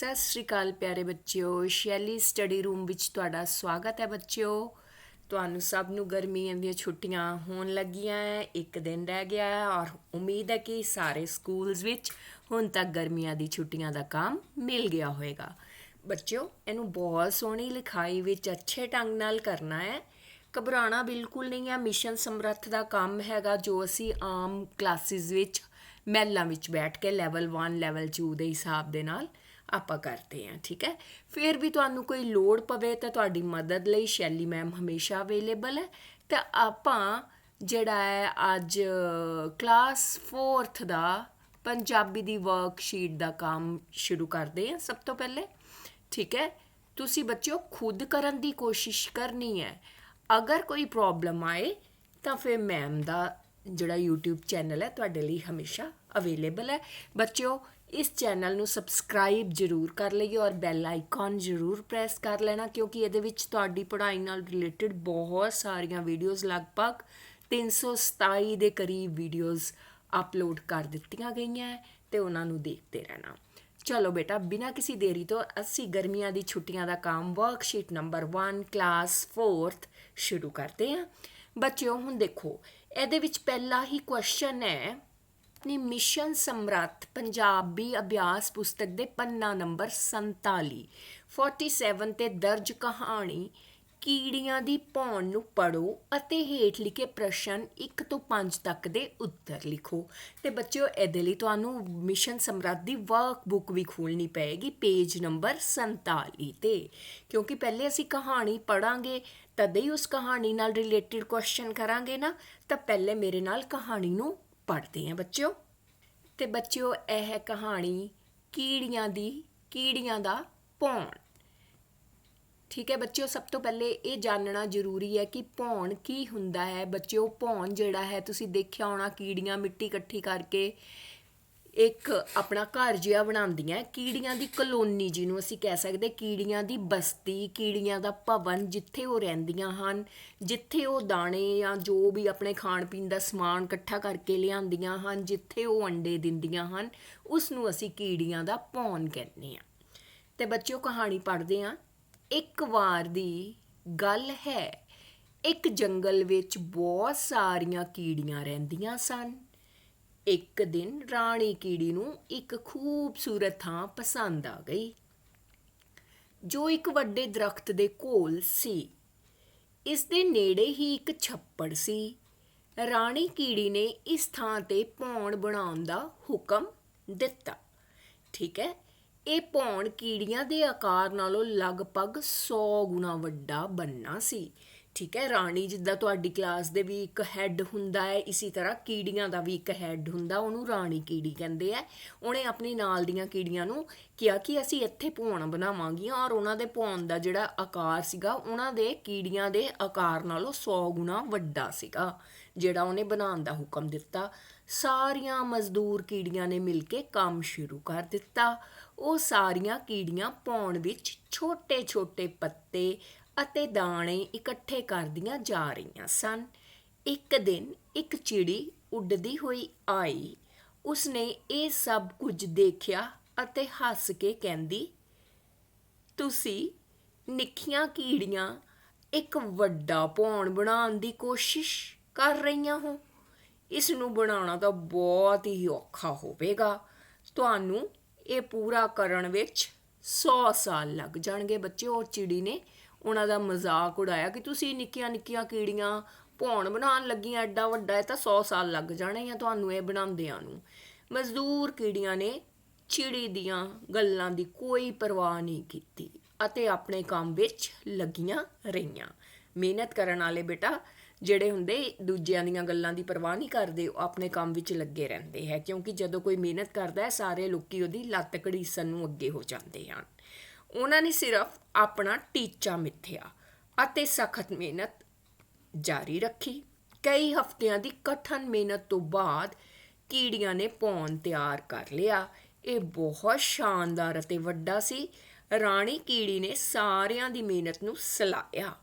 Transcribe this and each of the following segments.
ਸਤਿ ਸ੍ਰੀ ਅਕਾਲ ਪਿਆਰੇ ਬੱਚਿਓ, ਸ਼ੈਲੀ ਸਟੱਡੀ ਰੂਮ ਵਿੱਚ ਤੁਹਾਡਾ ਸਵਾਗਤ ਹੈ ਬੱਚਿਓ। ਤੁਹਾਨੂੰ ਸਭ ਨੂੰ ਗਰਮੀਆਂ ਦੀਆਂ ਛੁੱਟੀਆਂ ਹੋਣ ਲੱਗੀਆਂ ਹੈ ਇੱਕ ਦਿਨ ਰਹਿ ਗਿਆ ਹੈ ਔਰ ਉਮੀਦ ਹੈ ਕਿ ਸਾਰੇ ਸਕੂਲਸ ਵਿੱਚ ਹੁਣ ਤੱਕ ਗਰਮੀਆਂ ਦੀ ਛੁੱਟੀਆਂ ਦਾ ਕੰਮ ਮਿਲ ਗਿਆ ਹੋਵੇਗਾ। ਬੱਚਿਓ, ਇਹਨੂੰ ਬਹੁਤ ਸੋਹਣੀ ਲਿਖਾਈ ਵਿੱਚ ਅੱਛੇ ਢੰਗ ਨਾਲ ਕਰਨਾ ਹੈ ਘਬਰਾਉਣਾ ਬਿਲਕੁਲ ਨਹੀਂ ਹੈ ਮਿਸ਼ਨ ਸਮਰੱਥ ਦਾ ਕੰਮ ਹੈਗਾ ਜੋ ਅਸੀਂ ਆਮ ਕਲਾਸਿਸ ਵਿੱਚ, ਮਹਿਲਾਂ ਵਿੱਚ ਬੈਠ ਕੇ ਲੈਵਲ 1 ਲੈਵਲ 2 ਦੇ ਹਿਸਾਬ ਦੇ ਨਾਲ ਆਪਾਂ ਕਰਦੇ ਹਾਂ, ਠੀਕ ਹੈ? ਫਿਰ ਵੀ ਤੁਹਾਨੂੰ ਕੋਈ ਲੋੜ ਪਵੇ ਤਾਂ ਤੁਹਾਡੀ ਮਦਦ ਲਈ ਸ਼ੈਲੀ ਮੈਮ ਹਮੇਸ਼ਾ ਅਵੇਲੇਬਲ ਹੈ। ਤਾਂ ਆਪਾਂ ਜਿਹੜਾ ਹੈ ਅੱਜ ਕਲਾਸ 4th ਦਾ ਪੰਜਾਬੀ ਦੀ ਵਰਕਸ਼ੀਟ ਦਾ ਕੰਮ ਸ਼ੁਰੂ ਕਰਦੇ ਹਾਂ ਸਭ ਤੋਂ ਪਹਿਲੇ, ਠੀਕ ਹੈ? ਤੁਸੀਂ ਬੱਚਿਓ ਖੁਦ ਕਰਨ ਦੀ ਕੋਸ਼ਿਸ਼ ਕਰਨੀ ਹੈ। ਅਗਰ ਕੋਈ ਪ੍ਰੋਬਲਮ ਆਏ ਤਾਂ ਫਿਰ ਮੈਮ ਦਾ ਜਿਹੜਾ YouTube ਚੈਨਲ ਹੈ ਤੁਹਾਡੇ ਲਈ ਹਮੇਸ਼ਾ ਅਵੇਲੇਬਲ ਹੈ। ਬੱਚਿਓ ਇਸ ਚੈਨਲ ਨੂੰ ਸਬਸਕ੍ਰਾਈਬ ਜ਼ਰੂਰ ਕਰ ਲਈਓ ਔਰ ਬੈਲ ਆਈਕਨ ਜ਼ਰੂਰ ਪ੍ਰੈਸ ਕਰ ਲੈਣਾ, ਕਿਉਂਕਿ ਇਹਦੇ ਵਿੱਚ ਤੁਹਾਡੀ ਪੜ੍ਹਾਈ ਨਾਲ ਰਿਲੇਟਡ ਬਹੁਤ ਸਾਰੀਆਂ ਵੀਡੀਓਜ਼ ਲਗਭਗ 327 ਦੇ ਕਰੀਬ ਵੀਡੀਓਜ਼ ਅਪਲੋਡ ਕਰ ਦਿੱਤੀਆਂ ਗਈਆਂ ਹੈ ਤੇ ਉਹਨਾਂ ਨੂੰ ਦੇਖਦੇ ਰਹਿਣਾ। ਚਲੋ ਬੇਟਾ, ਬਿਨਾਂ ਕਿਸੇ ਦੇਰੀ ਤੋਂ ਅਸੀਂ ਗਰਮੀਆਂ ਦੀ ਛੁੱਟੀਆਂ ਦਾ ਕੰਮ ਵਰਕਸ਼ੀਟ ਨੰਬਰ 1 ਕਲਾਸ 4th ਸ਼ੁਰੂ ਕਰਦੇ ਹਾਂ। ਬੱਚਿਓ, ਹੁਣ ਦੇਖੋ, ਇਹਦੇ ਵਿੱਚ ਪਹਿਲਾ ਹੀ ਕੁਐਸਚਨ ਹੈ ਆਪਣੀ ਮਿਸ਼ਨ ਸਮਰੱਥ ਪੰਜਾਬੀ ਅਭਿਆਸ ਪੁਸਤਕ ਦੇ ਪੰਨਾ ਨੰਬਰ 47 47 ਤੇ ਦਰਜ ਕਹਾਣੀ, ਕੀੜੀਆਂ ਦੀ ਭੌਣ ਨੂੰ ਪੜੋ ਅਤੇ ਹੇਠ ਲਿਖੇ ਪ੍ਰਸ਼ਨ 1 ਤੋਂ 5 ਤੱਕ ਦੇ ਉੱਤਰ ਲਿਖੋ। ਤੇ ਬੱਚਿਓ, ਇਹਦੇ ਲਈ ਤੁਹਾਨੂੰ ਮਿਸ਼ਨ ਸਮਰੱਥ ਦੀ ਵਰਕਬੁੱਕ ਵੀ ਖੋਲਣੀ ਪਏਗੀ ਪੇਜ ਨੰਬਰ 47 ਤੇ। ਕਿਉਂਕਿ ਪਹਿਲੇ ਅਸੀਂ ਕਹਾਣੀ ਪੜਾਂਗੇ ਤਦੇ ਹੀ ਉਸ ਕਹਾਣੀ ਨਾਲ ਰਿਲੇਟਡ ਕੁਐਸਚਨ ਕਰਾਂਗੇ ਨਾ, ਤਾਂ ਪਹਿਲੇ ਮੇਰੇ ਨਾਲ ਕਹਾਣੀ ਨੂੰ ਪੜ੍ਹਦੇ ਹਾਂ ਬੱਚਿਓ। ਤੇ ਬੱਚਿਓ, ਇਹ ਕਹਾਣੀ ਕੀੜੀਆਂ ਦੀ, ਕੀੜੀਆਂ ਦਾ ਭੌਣ। ਠੀਕ ਹੈ ਬੱਚਿਓ, ਸਭ ਤੋਂ ਪਹਿਲੇ ਇਹ ਜਾਣਨਾ ਜ਼ਰੂਰੀ ਹੈ ਕਿ ਭੌਣ ਕੀ ਹੁੰਦਾ ਹੈ। ਬੱਚਿਓ, ਭੌਣ ਜਿਹੜਾ ਹੈ, ਤੁਸੀਂ ਦੇਖਿਆ ਹੋਣਾ ਕੀੜੀਆਂ ਮਿੱਟੀ ਇਕੱਠੀ ਕਰਕੇ ਇੱਕ ਆਪਣਾ ਘਰ ਜਿਹਾ ਬਣਾਉਂਦੀਆਂ, ਕੀੜੀਆਂ ਦੀ ਕਲੋਨੀ ਜਿਹਨੂੰ ਅਸੀਂ ਕਹਿ ਸਕਦੇ ਕੀੜੀਆਂ ਦੀ ਬਸਤੀ, ਕੀੜੀਆਂ ਦਾ ਭਵਨ ਜਿੱਥੇ ਉਹ ਰਹਿੰਦੀਆਂ ਹਨ, ਜਿੱਥੇ ਉਹ ਦਾਣੇ ਜਾਂ ਜੋ ਵੀ ਆਪਣੇ ਖਾਣ ਪੀਣ ਦਾ ਸਮਾਨ ਇਕੱਠਾ ਕਰਕੇ ਲਿਆਉਂਦੀਆਂ ਹਨ, ਜਿੱਥੇ ਉਹ ਅੰਡੇ ਦਿੰਦੀਆਂ ਹਨ ਉਸ ਨੂੰ ਅਸੀਂ ਕੀੜੀਆਂ ਦਾ ਭੌਣ ਕਹਿੰਦੇ ਹਾਂ। ਤੇ ਬੱਚਿਓ, ਕਹਾਣੀ ਪੜ੍ਹਦੇ ਹਾਂ। ਇੱਕ ਵਾਰ ਦੀ ਗੱਲ ਹੈ, ਇੱਕ ਜੰਗਲ ਵਿੱਚ ਬਹੁਤ ਸਾਰੀਆਂ ਕੀੜੀਆਂ ਰਹਿੰਦੀਆਂ ਸਨ। ਇੱਕ ਦਿਨ ਰਾਣੀ ਕੀੜੀ ਨੂੰ ਇੱਕ ਖੂਬਸੂਰਤ ਥਾਂ ਪਸੰਦ ਆ ਗਈ, ਜੋ ਇੱਕ ਵੱਡੇ ਦਰਖਤ ਦੇ ਕੋਲ ਸੀ। ਇਸ ਦੇ ਨੇੜੇ ਹੀ ਇੱਕ ਛੱਪੜ ਸੀ। ਰਾਣੀ ਕੀੜੀ ਨੇ ਇਸ ਥਾਂ ਤੇ ਭੌਣ ਬਣਾਉਣ ਦਾ ਹੁਕਮ ਦਿੱਤਾ। ਠੀਕ ਹੈ, ਇਹ ਭੌਣ ਕੀੜੀਆਂ ਦੇ ਆਕਾਰ ਨਾਲੋਂ ਲਗਭਗ 100 ਗੁਣਾ ਵੱਡਾ ਬੰਨਾ ਸੀ। ਠੀਕ ਹੈ, ਰਾਣੀ ਜਿੱਦਾਂ ਤੁਹਾਡੀ ਕਲਾਸ ਦੇ ਵੀ ਇੱਕ ਹੈੱਡ ਹੁੰਦਾ ਹੈ, ਇਸੇ ਤਰ੍ਹਾਂ ਕੀੜੀਆਂ ਦਾ ਵੀ ਇੱਕ ਹੈੱਡ ਹੁੰਦਾ, ਉਹਨੂੰ ਰਾਣੀ ਕੀੜੀ ਕਹਿੰਦੇ ਆ। ਉਹਨੇ ਆਪਣੀ ਨਾਲ ਦੀਆਂ ਕੀੜੀਆਂ ਨੂੰ ਕਿਹਾ ਕਿ ਅਸੀਂ ਇੱਥੇ ਭੌਣ ਬਣਾਵਾਂਗੀਆਂ ਔਰ ਉਹਨਾਂ ਦੇ ਭੌਣ ਦਾ ਜਿਹੜਾ ਆਕਾਰ ਸੀਗਾ, ਉਹਨਾਂ ਦੇ ਕੀੜੀਆਂ ਦੇ ਆਕਾਰ ਨਾਲੋਂ 100 ਗੁਣਾ ਵੱਡਾ ਸੀਗਾ, ਜਿਹੜਾ ਉਹਨੇ ਬਣਾਉਣ ਦਾ ਹੁਕਮ ਦਿੱਤਾ। ਸਾਰੀਆਂ ਮਜ਼ਦੂਰ ਕੀੜੀਆਂ ਨੇ ਮਿਲ ਕੇ ਕੰਮ ਸ਼ੁਰੂ ਕਰ ਦਿੱਤਾ। ਉਹ ਸਾਰੀਆਂ ਕੀੜੀਆਂ ਭੌਣ ਵਿੱਚ ਛੋਟੇ-ਛੋਟੇ ਪੱਤੇ ਅਤੇ ਦਾਣੇ ਇਕੱਠੇ ਕਰਦੀਆਂ ਜਾ ਰਹੀਆਂ ਸਨ। ਇੱਕ ਦਿਨ ਇੱਕ ਚਿੜੀ ਉੱਡਦੀ ਹੋਈ ਆਈ। ਉਸਨੇ ਇਹ ਸਭ ਕੁਝ ਦੇਖਿਆ ਅਤੇ ਹੱਸ ਕੇ ਕਹਿੰਦੀ, ਤੁਸੀਂ ਨਿੱਕੀਆਂ ਕੀੜੀਆਂ ਇੱਕ ਵੱਡਾ ਭੌਣ ਬਣਾਉਣ ਦੀ ਕੋਸ਼ਿਸ਼ ਕਰ ਰਹੀਆਂ ਹੋ। ਇਸ ਨੂੰ ਬਣਾਉਣਾ ਤਾਂ ਬਹੁਤ ਹੀ ਔਖਾ ਹੋਵੇਗਾ। ਤੁਹਾਨੂੰ ਇਹ ਪੂਰਾ ਕਰਨ ਵਿੱਚ 100 ਸਾਲ ਲੱਗ ਜਾਣਗੇ ਬੱਚੇ। ਉਹ ਚਿੜੀ ਨੇ ਉਹਨਾਂ ਦਾ ਮਜ਼ਾਕ ਉਡਾਇਆ ਕਿ ਤੁਸੀਂ ਨਿੱਕੀਆਂ ਨਿੱਕੀਆਂ ਕੀੜੀਆਂ ਭੌਣ ਬਣਾਉਣ ਲੱਗੀਆਂ, ਐਡਾ ਵੱਡਾ ਹੈ ਤਾਂ 100 ਸਾਲ ਲੱਗ ਜਾਣੇ ਆ ਤੁਹਾਨੂੰ ਇਹ ਬਣਾਉਂਦਿਆਂ ਨੂੰ। ਮਜ਼ਦੂਰ ਕੀੜੀਆਂ ਨੇ ਚਿੜੀ ਦੀਆਂ ਗੱਲਾਂ ਦੀ ਕੋਈ ਪਰਵਾਹ ਨਹੀਂ ਕੀਤੀ ਅਤੇ ਆਪਣੇ ਕੰਮ ਵਿੱਚ ਲੱਗੀਆਂ ਰਹੀਆਂ। ਮਿਹਨਤ ਕਰਨ ਵਾਲੇ ਬੇਟਾ, ਜਿਹੜੇ ਹੁੰਦੇ, ਦੂਜਿਆਂ ਦੀਆਂ ਗੱਲਾਂ ਦੀ ਪਰਵਾਹ ਨਹੀਂ ਕਰਦੇ, ਉਹ ਆਪਣੇ ਕੰਮ ਵਿੱਚ ਲੱਗੇ ਰਹਿੰਦੇ ਹੈ, ਕਿਉਂਕਿ ਜਦੋਂ ਕੋਈ ਮਿਹਨਤ ਕਰਦਾ ਹੈ, ਸਾਰੇ ਲੋਕੀ ਉਹਦੀ ਲੱਤ ਘੜੀਸਣ ਨੂੰ ਅੱਗੇ ਹੋ ਜਾਂਦੇ ਹਨ। ਉਹਨਾਂ ਨੇ ਸਿਰਫ ਆਪਣਾ ਟੀਚਾ ਮਿੱਥਿਆ ਅਤੇ ਸਖਤ ਮਿਹਨਤ ਜਾਰੀ ਰੱਖੀ। ਕਈ ਹਫ਼ਤਿਆਂ ਦੀ ਕਠਨ ਮਿਹਨਤ ਤੋਂ ਬਾਅਦ ਕੀੜੀਆਂ ਨੇ ਪੌਣ ਤਿਆਰ ਕਰ ਲਿਆ। ਇਹ ਬਹੁਤ ਸ਼ਾਨਦਾਰ ਅਤੇ ਵੱਡਾ ਸੀ। ਰਾਣੀ ਕੀੜੀ ਨੇ ਸਾਰਿਆਂ ਦੀ ਮਿਹਨਤ ਨੂੰ ਸਲਾਹਿਆ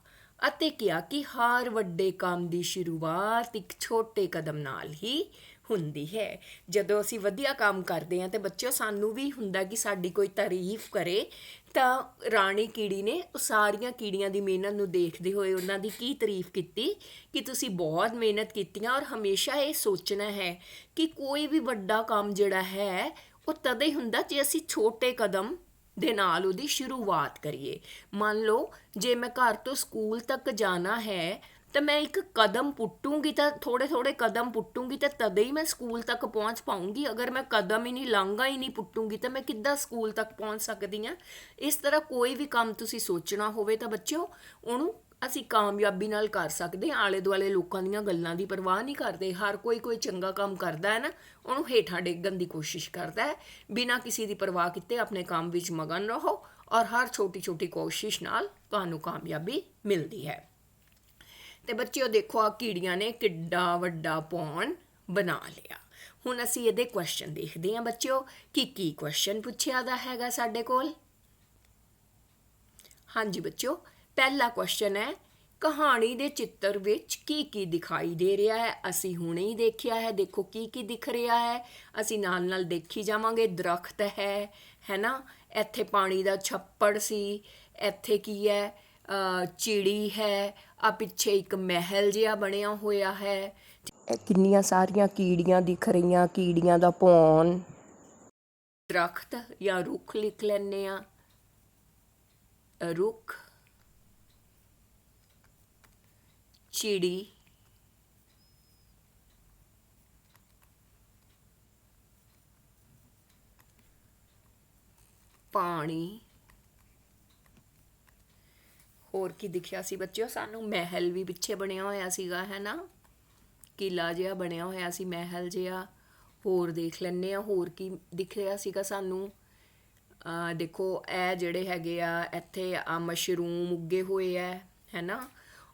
ਅਤੇ ਕਿਹਾ ਕਿ ਹਰ ਵੱਡੇ ਕੰਮ ਦੀ ਸ਼ੁਰੂਆਤ ਇੱਕ ਛੋਟੇ ਕਦਮ ਨਾਲ ਹੀ ਹੁੰਦੀ ਹੈ। ਜਦੋਂ ਅਸੀਂ ਵਧੀਆ ਕੰਮ ਕਰਦੇ ਹਾਂ ਤੇ ਬੱਚਿਓ, ਸਾਨੂੰ ਵੀ ਹੁੰਦਾ ਕਿ ਸਾਡੀ ਕੋਈ ਤਾਰੀਫ ਕਰੇ, ਤਾਂ ਰਾਣੀ ਕੀੜੀ ਨੇ ਉਹ ਸਾਰੀਆਂ ਕੀੜੀਆਂ ਦੀ ਮਿਹਨਤ ਨੂੰ ਦੇਖਦੇ ਹੋਏ ਉਹਨਾਂ ਦੀ ਕੀ ਤਾਰੀਫ ਕੀਤੀ? ਕਿ ਤੁਸੀਂ ਬਹੁਤ ਮਿਹਨਤ ਕੀਤੀਆਂ ਔਰ ਹਮੇਸ਼ਾ ਇਹ ਸੋਚਣਾ ਹੈ ਕਿ ਕੋਈ ਵੀ ਵੱਡਾ ਕੰਮ ਜਿਹੜਾ ਹੈ, ਉਹ ਤਦ ਹੀ ਹੁੰਦਾ ਜੇ ਅਸੀਂ ਛੋਟੇ ਕਦਮ ਦੇ ਨਾਲ ਉਹਦੀ ਸ਼ੁਰੂਆਤ ਕਰੀਏ। ਮੰਨ ਲਓ, ਜੇ ਮੈਂ ਘਰ ਤੋਂ ਸਕੂਲ ਤੱਕ ਜਾਣਾ ਹੈ ਤਾਂ ਮੈਂ ਇੱਕ ਕਦਮ ਪੁੱਟੂੰਗੀ ਤਾਂ ਥੋੜੇ ਥੋੜੇ ਕਦਮ ਪੁੱਟੂੰਗੀ ਤਾਂ ਤਦੇ ਹੀ ਮੈਂ ਸਕੂਲ ਤੱਕ ਪਹੁੰਚ ਪਾਉਂਗੀ। ਅਗਰ ਮੈਂ ਕਦਮ ਹੀ ਨਹੀਂ ਲਾਂਗਾ ਹੀ ਨਹੀਂ ਪੁੱਟੂੰਗੀ ਤਾਂ ਮੈਂ ਕਿੱਦਾਂ ਸਕੂਲ ਤੱਕ ਪਹੁੰਚ ਸਕਦੀ ਹਾਂ? ਇਸ ਤਰ੍ਹਾਂ ਕੋਈ ਵੀ ਕੰਮ ਤੁਸੀਂ ਸੋਚਣਾ ਹੋਵੇ ਤਾਂ ਬੱਚਿਓ, ਉਹਨੂੰ ਅਸੀਂ ਕਾਮਯਾਬੀ ਨਾਲ ਕਰ ਸਕਦੇ ਹਾਂ। ਆਲੇ ਦੁਆਲੇ ਲੋਕਾਂ ਦੀਆਂ ਗੱਲਾਂ ਦੀ ਪਰਵਾਹ ਨਹੀਂ ਕਰਦੇ। ਹਰ ਕੋਈ ਕੋਈ ਚੰਗਾ ਕੰਮ ਕਰਦਾ ਹੈ ਨਾ, ਉਹਨੂੰ ਹੇਠਾਂ ਡੇਗਣ ਦੀ ਕੋਸ਼ਿਸ਼ ਕਰਦਾ ਹੈ। ਬਿਨਾਂ ਕਿਸੇ ਦੀ ਪਰਵਾਹ ਕੀਤੇ ਆਪਣੇ ਕੰਮ ਵਿੱਚ ਮਗਨ ਰਹੋ ਔਰ ਹਰ ਛੋਟੀ ਛੋਟੀ ਕੋਸ਼ਿਸ਼ ਨਾਲ ਤੁਹਾਨੂੰ ਕਾਮਯਾਬੀ ਮਿਲਦੀ ਹੈ। ਤੇ ਬੱਚਿਓ ਦੇਖੋ ਆ ਕੀੜੀਆਂ ਨੇ ਕਿੱਡਾ ਵੱਡਾ ਪੌਣ ਬਣਾ ਲਿਆ। ਹੁਣ ਅਸੀਂ ਇਹਦੇ ਕੁਐਸਚਨ ਦੇਖਦੇ ਹਾਂ ਬੱਚਿਓ, ਕਿ ਕੀ ਕੁਐਸਚਨ ਪੁੱਛਿਆ ਦਾ ਹੈਗਾ ਸਾਡੇ ਕੋਲ? ਹਾਂਜੀ ਬੱਚਿਓ, ਪਹਿਲਾ ਕੁਐਸਚਨ ਹੈ, ਕਹਾਣੀ ਦੇ ਚਿੱਤਰ ਵਿੱਚ ਕੀ ਕੀ ਦਿਖਾਈ ਦੇ ਰਿਹਾ ਹੈ? ਅਸੀਂ ਹੁਣੇ ਹੀ ਦੇਖਿਆ ਹੈ, ਦੇਖੋ ਕੀ ਕੀ ਦਿਖ ਰਿਹਾ ਹੈ। ਅਸੀਂ ਨਾਲ ਨਾਲ ਦੇਖੀ ਜਾਵਾਂਗੇ, ਦਰਖਤ ਹੈ ਹੈਨਾ ਇੱਥੇ ਪਾਣੀ ਦਾ ਛੱਪੜ ਸੀ, ਇੱਥੇ ਕੀ ਹੈ? ਚਿੜੀ ਹੈ ਆ ਪਿੱਛੇ ਇੱਕ ਮਹਿਲ ਜਿਹਾ ਬਣਿਆ ਹੋਇਆ ਹੈ। ਕਿੰਨੀਆਂ ਸਾਰੀਆਂ ਕੀੜੀਆਂ ਦਿਖ ਰਹੀਆਂ ਕੀੜੀਆਂ ਦਾ ਪੌਣ ਦਰਖਤ ਜਾਂ ਰੁੱਖ ਲਿਖ ਲੈਣੇ ਆ ਰੁੱਖ ਚਿੜੀ ਪਾਣੀ ਹੋਰ ਕੀ ਦਿਖਿਆ ਸੀ ਬੱਚਿਓ? ਸਾਨੂੰ ਮਹਿਲ ਵੀ ਪਿੱਛੇ ਬਣਿਆ ਹੋਇਆ ਸੀਗਾ ਹੈ ਨਾ ਕਿਲਾ ਜਿਹਾ ਬਣਿਆ ਹੋਇਆ ਸੀ, ਮਹਿਲ ਜਿਹਾ। ਹੋਰ ਦੇਖ ਲੈਣੇ ਆ ਹੋਰ ਕੀ ਦਿਖ ਰਿਹਾ ਸੀਗਾ ਸਾਨੂੰ? ਆ ਦੇਖੋ, ਇਹ ਜਿਹੜੇ ਹੈਗੇ ਆ, ਇੱਥੇ ਆ ਮਸ਼ਰੂਮ ਉੱਗੇ ਹੋਏ ਆ ਹੈ ਨਾ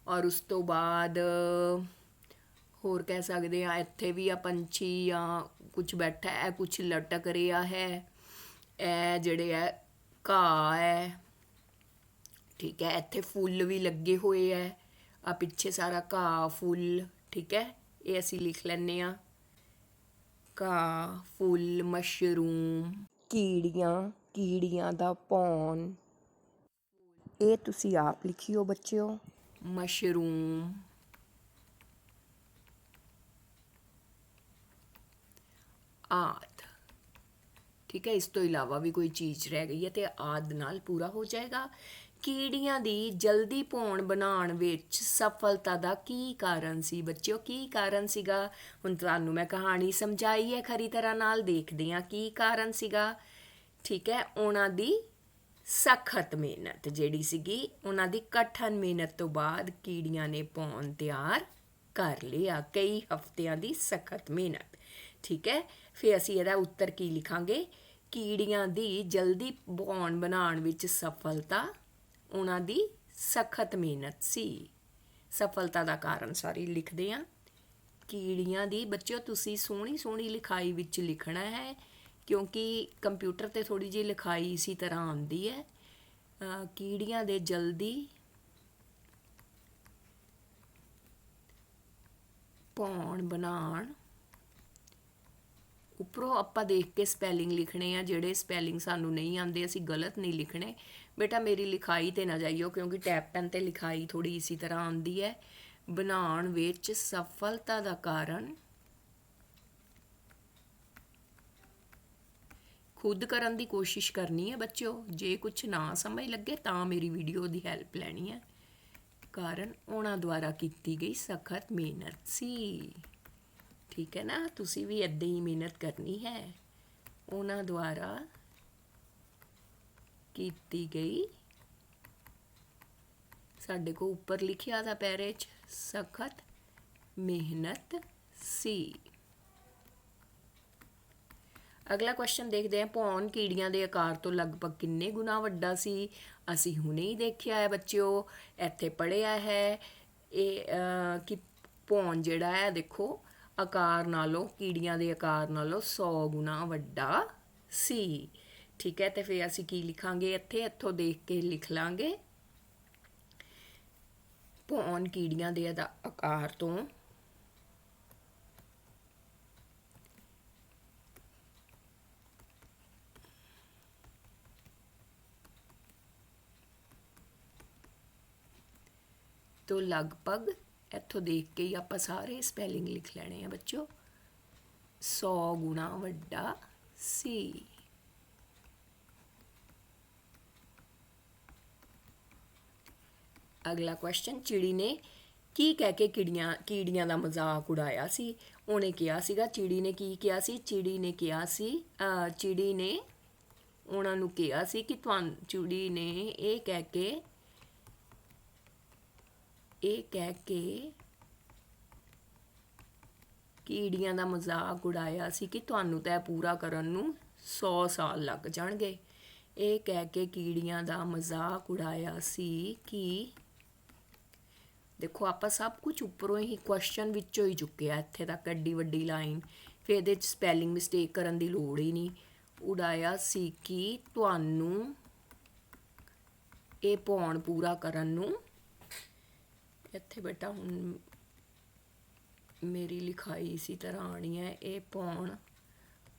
ਔਰ ਉਸ ਤੋਂ ਬਾਅਦ, ਹੋਰ ਕਹਿ ਸਕਦੇ ਆ ਇੱਥੇ ਵੀ ਆ ਪੰਛੀ ਜਾਂ ਕੁਝ ਬੈਠਾ ਹੈ ਕੁਝ ਲਟਕ ਰਿਹਾ ਹੈ। ਇਹ ਜਿਹੜੇ ਹੈ ਘਾਹ ਹੈ ਠੀਕ ਹੈ, ਇੱਥੇ ਫੁੱਲ ਵੀ ਲੱਗੇ ਹੋਏ ਐ ਆ ਪਿੱਛੇ ਸਾਰਾ ਘਾਹ ਫੁੱਲ, ਠੀਕ ਹੈ, ਇਹ ਅਸੀਂ ਲਿਖ ਲੈਣੇ ਆ ਘਾਹ, ਫੁੱਲ, ਮਸ਼ਰੂਮ, ਕੀੜੀਆਂ ਕੀੜੀਆਂ ਦਾ ਪੌਣ। ਇਹ ਤੁਸੀਂ ਆਪ ਲਿਖਿਓ ਬੱਚਿਓ। ਮਸ਼ਰੂਮ। ਆਦ। ਠੀਕ ਹੈ, ਇਸ ਤੋਂ ਇਲਾਵਾ ਵੀ ਕੋਈ ਚੀਜ਼ ਰਹਿ ਗਈ ਹੈ ਤੇ ਆਦ ਨਾਲ ਪੂਰਾ ਹੋ ਜਾਏਗਾ। ਕੀੜੀਆਂ ਦੀ ਜਲਦੀ ਭੌਣ ਬਣਾਉਣ ਵਿੱਚ ਸਫਲਤਾ ਦਾ ਕੀ ਕਾਰਨ ਸੀ? ਬੱਚਿਓ, ਕੀ ਕਾਰਨ ਸੀਗਾ? ਹੁਣ ਤੁਹਾਨੂੰ ਮੈਂ ਕਹਾਣੀ ਸਮਝਾਈ ਹੈ, ਖਰੀ ਤਰ੍ਹਾਂ ਨਾਲ ਦੇਖਦੇ ਹਾਂ ਕੀ ਕਾਰਨ ਸੀਗਾ। ਠੀਕ ਹੈ, ਉਹਨਾਂ ਦੀ ਸਖਤ ਮਿਹਨਤ ਜਿਹੜੀ ਸੀਗੀ, ਉਹਨਾਂ ਦੀ ਕਠਨ ਮਿਹਨਤ ਤੋਂ ਬਾਅਦ ਕੀੜੀਆਂ ਨੇ ਭੌਣ ਤਿਆਰ ਕਰ ਲਿਆ, ਕਈ ਹਫ਼ਤਿਆਂ ਦੀ ਸਖਤ ਮਿਹਨਤ। ਠੀਕ ਹੈ, ਫਿਰ ਅਸੀਂ ਇਹਦਾ ਉੱਤਰ ਕੀ ਲਿਖਾਂਗੇ? ਕੀੜੀਆਂ ਦੀ ਜਲਦੀ ਭੌਣ ਬਣਾਉਣ ਵਿੱਚ ਸਫਲਤਾ ਉਹਨਾਂ ਦੀ ਸਖਤ ਮਿਹਨਤ ਸੀ। ਸਫਲਤਾ ਦਾ ਕਾਰਨ ਸਾਰੀ ਲਿਖਦੇ ਆ ਕੀੜੀਆਂ ਦੀ, ਬੱਚਿਓ, ਤੁਸੀਂ ਸੋਹਣੀ ਸੋਹਣੀ ਲਿਖਾਈ ਵਿੱਚ ਲਿਖਣਾ ਹੈ, ਕਿਉਂਕਿ ਕੰਪਿਊਟਰ ਤੇ ਥੋੜੀ ਜਿਹੀ ਲਿਖਾਈ ਇਸੇ ਤਰ੍ਹਾਂ ਆਉਂਦੀ ਹੈ। ਕੀੜੀਆਂ ਦੇ ਜਲਦੀ ਪੌਣ ਬਣਾਉਣ ਉੱਪਰੋਂ ਆਪਾਂ ਦੇਖ ਕੇ ਸਪੈਲਿੰਗ ਲਿਖਣੇ ਆ, ਜਿਹੜੇ ਸਪੈਲਿੰਗ ਸਾਨੂੰ ਨਹੀਂ ਆਉਂਦੇ, ਅਸੀਂ ਗਲਤ ਨਹੀਂ ਲਿਖਣੇ। ਬੇਟਾ, ਮੇਰੀ ਲਿਖਾਈ ਤੇ ਨਾ ਜਾਈਓ, ਕਿਉਂਕਿ ਟੈਪ ਪੈਨ ਤੇ ਲਿਖਾਈ ਥੋੜੀ ਇਸੇ ਤਰ੍ਹਾਂ ਆਉਂਦੀ ਹੈ। ਬਣਾਉਣ ਵਿੱਚ ਸਫਲਤਾ ਦਾ ਕਾਰਨ ਖੁਦ ਕਰਨ ਦੀ ਕੋਸ਼ਿਸ਼ ਕਰਨੀ ਹੈ, ਬੱਚਿਓ। ਜੇ ਕੁਝ ਨਾ ਸਮਝ ਲੱਗੇ, ਤਾਂ ਮੇਰੀ ਵੀਡੀਓ ਦੀ ਹੈਲਪ ਲੈਣੀ ਹੈ। ਕਾਰਨ ਉਹਨਾਂ ਦੁਆਰਾ ਕੀਤੀ ਗਈ ਸਖਤ ਮਿਹਨਤ ਸੀ। ਠੀਕ ਹੈ ਨਾ? ਤੁਸੀਂ ਵੀ ਇੱਦਾਂ ਹੀ ਮਿਹਨਤ ਕਰਨੀ ਹੈ। ਉਹਨਾਂ ਦੁਆਰਾ ਕੀਤੀ ਗਈ। ਸਾਡੇ ਕੋ ਉੱਪਰ ਲਿਖਿਆ ਦਾ ਪੈਰੇ 'ਚ, ਸਖਤ ਮਿਹਨਤ ਸੀ। ਅਗਲਾ ਕੁਐਸਚਨ ਦੇਖਦੇ ਹਾਂ ਪੌਣ ਕੀੜੀਆਂ ਦੇ ਆਕਾਰ ਤੋਂ ਲਗਭਗ ਕਿੰਨੇ ਗੁਣਾ ਵੱਡਾ ਸੀ? ਅਸੀਂ ਹੁਣੇ ਹੀ ਦੇਖਿਆ ਹੈ ਬੱਚਿਓ, ਇੱਥੇ ਪੜਿਆ ਹੈ। ਇਹ ਕਿ ਪੌਣ ਜਿਹੜਾ ਹੈ, ਦੇਖੋ ਆਕਾਰ ਨਾਲੋਂ, ਕੀੜੀਆਂ ਦੇ ਆਕਾਰ ਨਾਲੋਂ 100 ਗੁਣਾ ਵੱਡਾ ਸੀ ਠੀਕ ਹੈ, ਤੇ ਫਿਰ ਅਸੀਂ ਕੀ ਲਿਖਾਂਗੇ ਇੱਥੇ? ਇੱਥੋਂ ਦੇਖ ਕੇ ਲਿਖ ਲਾਂਗੇ। ਪੌਣ ਕੀੜੀਆਂ ਦੇ ਆਕਾਰ ਤੋਂ と ਲਗਭਗ ਇੱਥੋਂ ਦੇਖ ਕੇ ਹੀ ਆਪਾਂ ਸਾਰੇ ਸਪੈਲਿੰਗ ਲਿਖ ਲੈਣੇ ਆ ਬੱਚਿਓ। 100 ਗੁਣਾ ਵੱਡਾ ਸੀ ਅਗਲਾ ਕੁਐਸਚਨ ਚਿੜੀ ਨੇ ਕੀ ਕਹਿ ਕੇ ਕੀੜੀਆਂ ਕੀੜੀਆਂ ਦਾ ਮਜ਼ਾਕ ਉਡਾਇਆ ਸੀ? ਉਹਨੇ ਕਿਹਾ ਸੀਗਾ, ਚਿੜੀ ਨੇ ਕੀ ਕਿਹਾ ਸੀ? ਚਿੜੀ ਨੇ ਕਿਹਾ ਸੀ ਚਿੜੀ ਨੇ ਉਹਨਾਂ ਨੂੰ ਕਿਹਾ ਸੀ ਕਿ ਤੁਹਾਨੂੰ, ਚਿੜੀ ਨੇ ਇਹ ਕਹਿ ਕੇ ਇਹ ਕਹਿ ਕੇ ਕੀੜੀਆਂ ਦਾ ਮਜ਼ਾਕ ਉਡਾਇਆ ਸੀ ਕਿ ਤੁਹਾਨੂੰ ਤਾਂ ਇਹ ਪੂਰਾ ਕਰਨ ਨੂੰ 100 ਸਾਲ ਲੱਗ ਜਾਣਗੇ। ਇਹ ਕਹਿ ਕੇ ਕੀੜੀਆਂ ਦਾ ਮਜ਼ਾਕ ਉਡਾਇਆ ਸੀ ਕਿ ਦੇਖੋ, ਆਪਾਂ ਸਭ ਕੁਝ ਉੱਪਰੋਂ ਹੀ ਕੁਐਸਚਨ ਵਿੱਚੋਂ ਹੀ ਚੁੱਕਿਆ, ਇੱਥੇ ਤੱਕ ਐਡੀ ਵੱਡੀ ਲਾਈਨ ਫਿਰ ਇਹਦੇ ਚ ਸਪੈਲਿੰਗ ਮਿਸਟੇਕ ਕਰਨ ਦੀ ਲੋੜ ਹੀ ਨਹੀਂ। ਉਡਾਇਆ ਸੀ ਕਿ ਤੁਹਾਨੂੰ ਇਹ ਪੌਣ ਪੂਰਾ ਕਰਨ ਨੂੰ ਇੱਥੇ ਬੇਟਾ ਹੁਣ ਮੇਰੀ ਲਿਖਾਈ ਇਸੀ ਤਰ੍ਹਾਂ ਆਣੀ ਹੈ, ਇਹ ਪੌਣ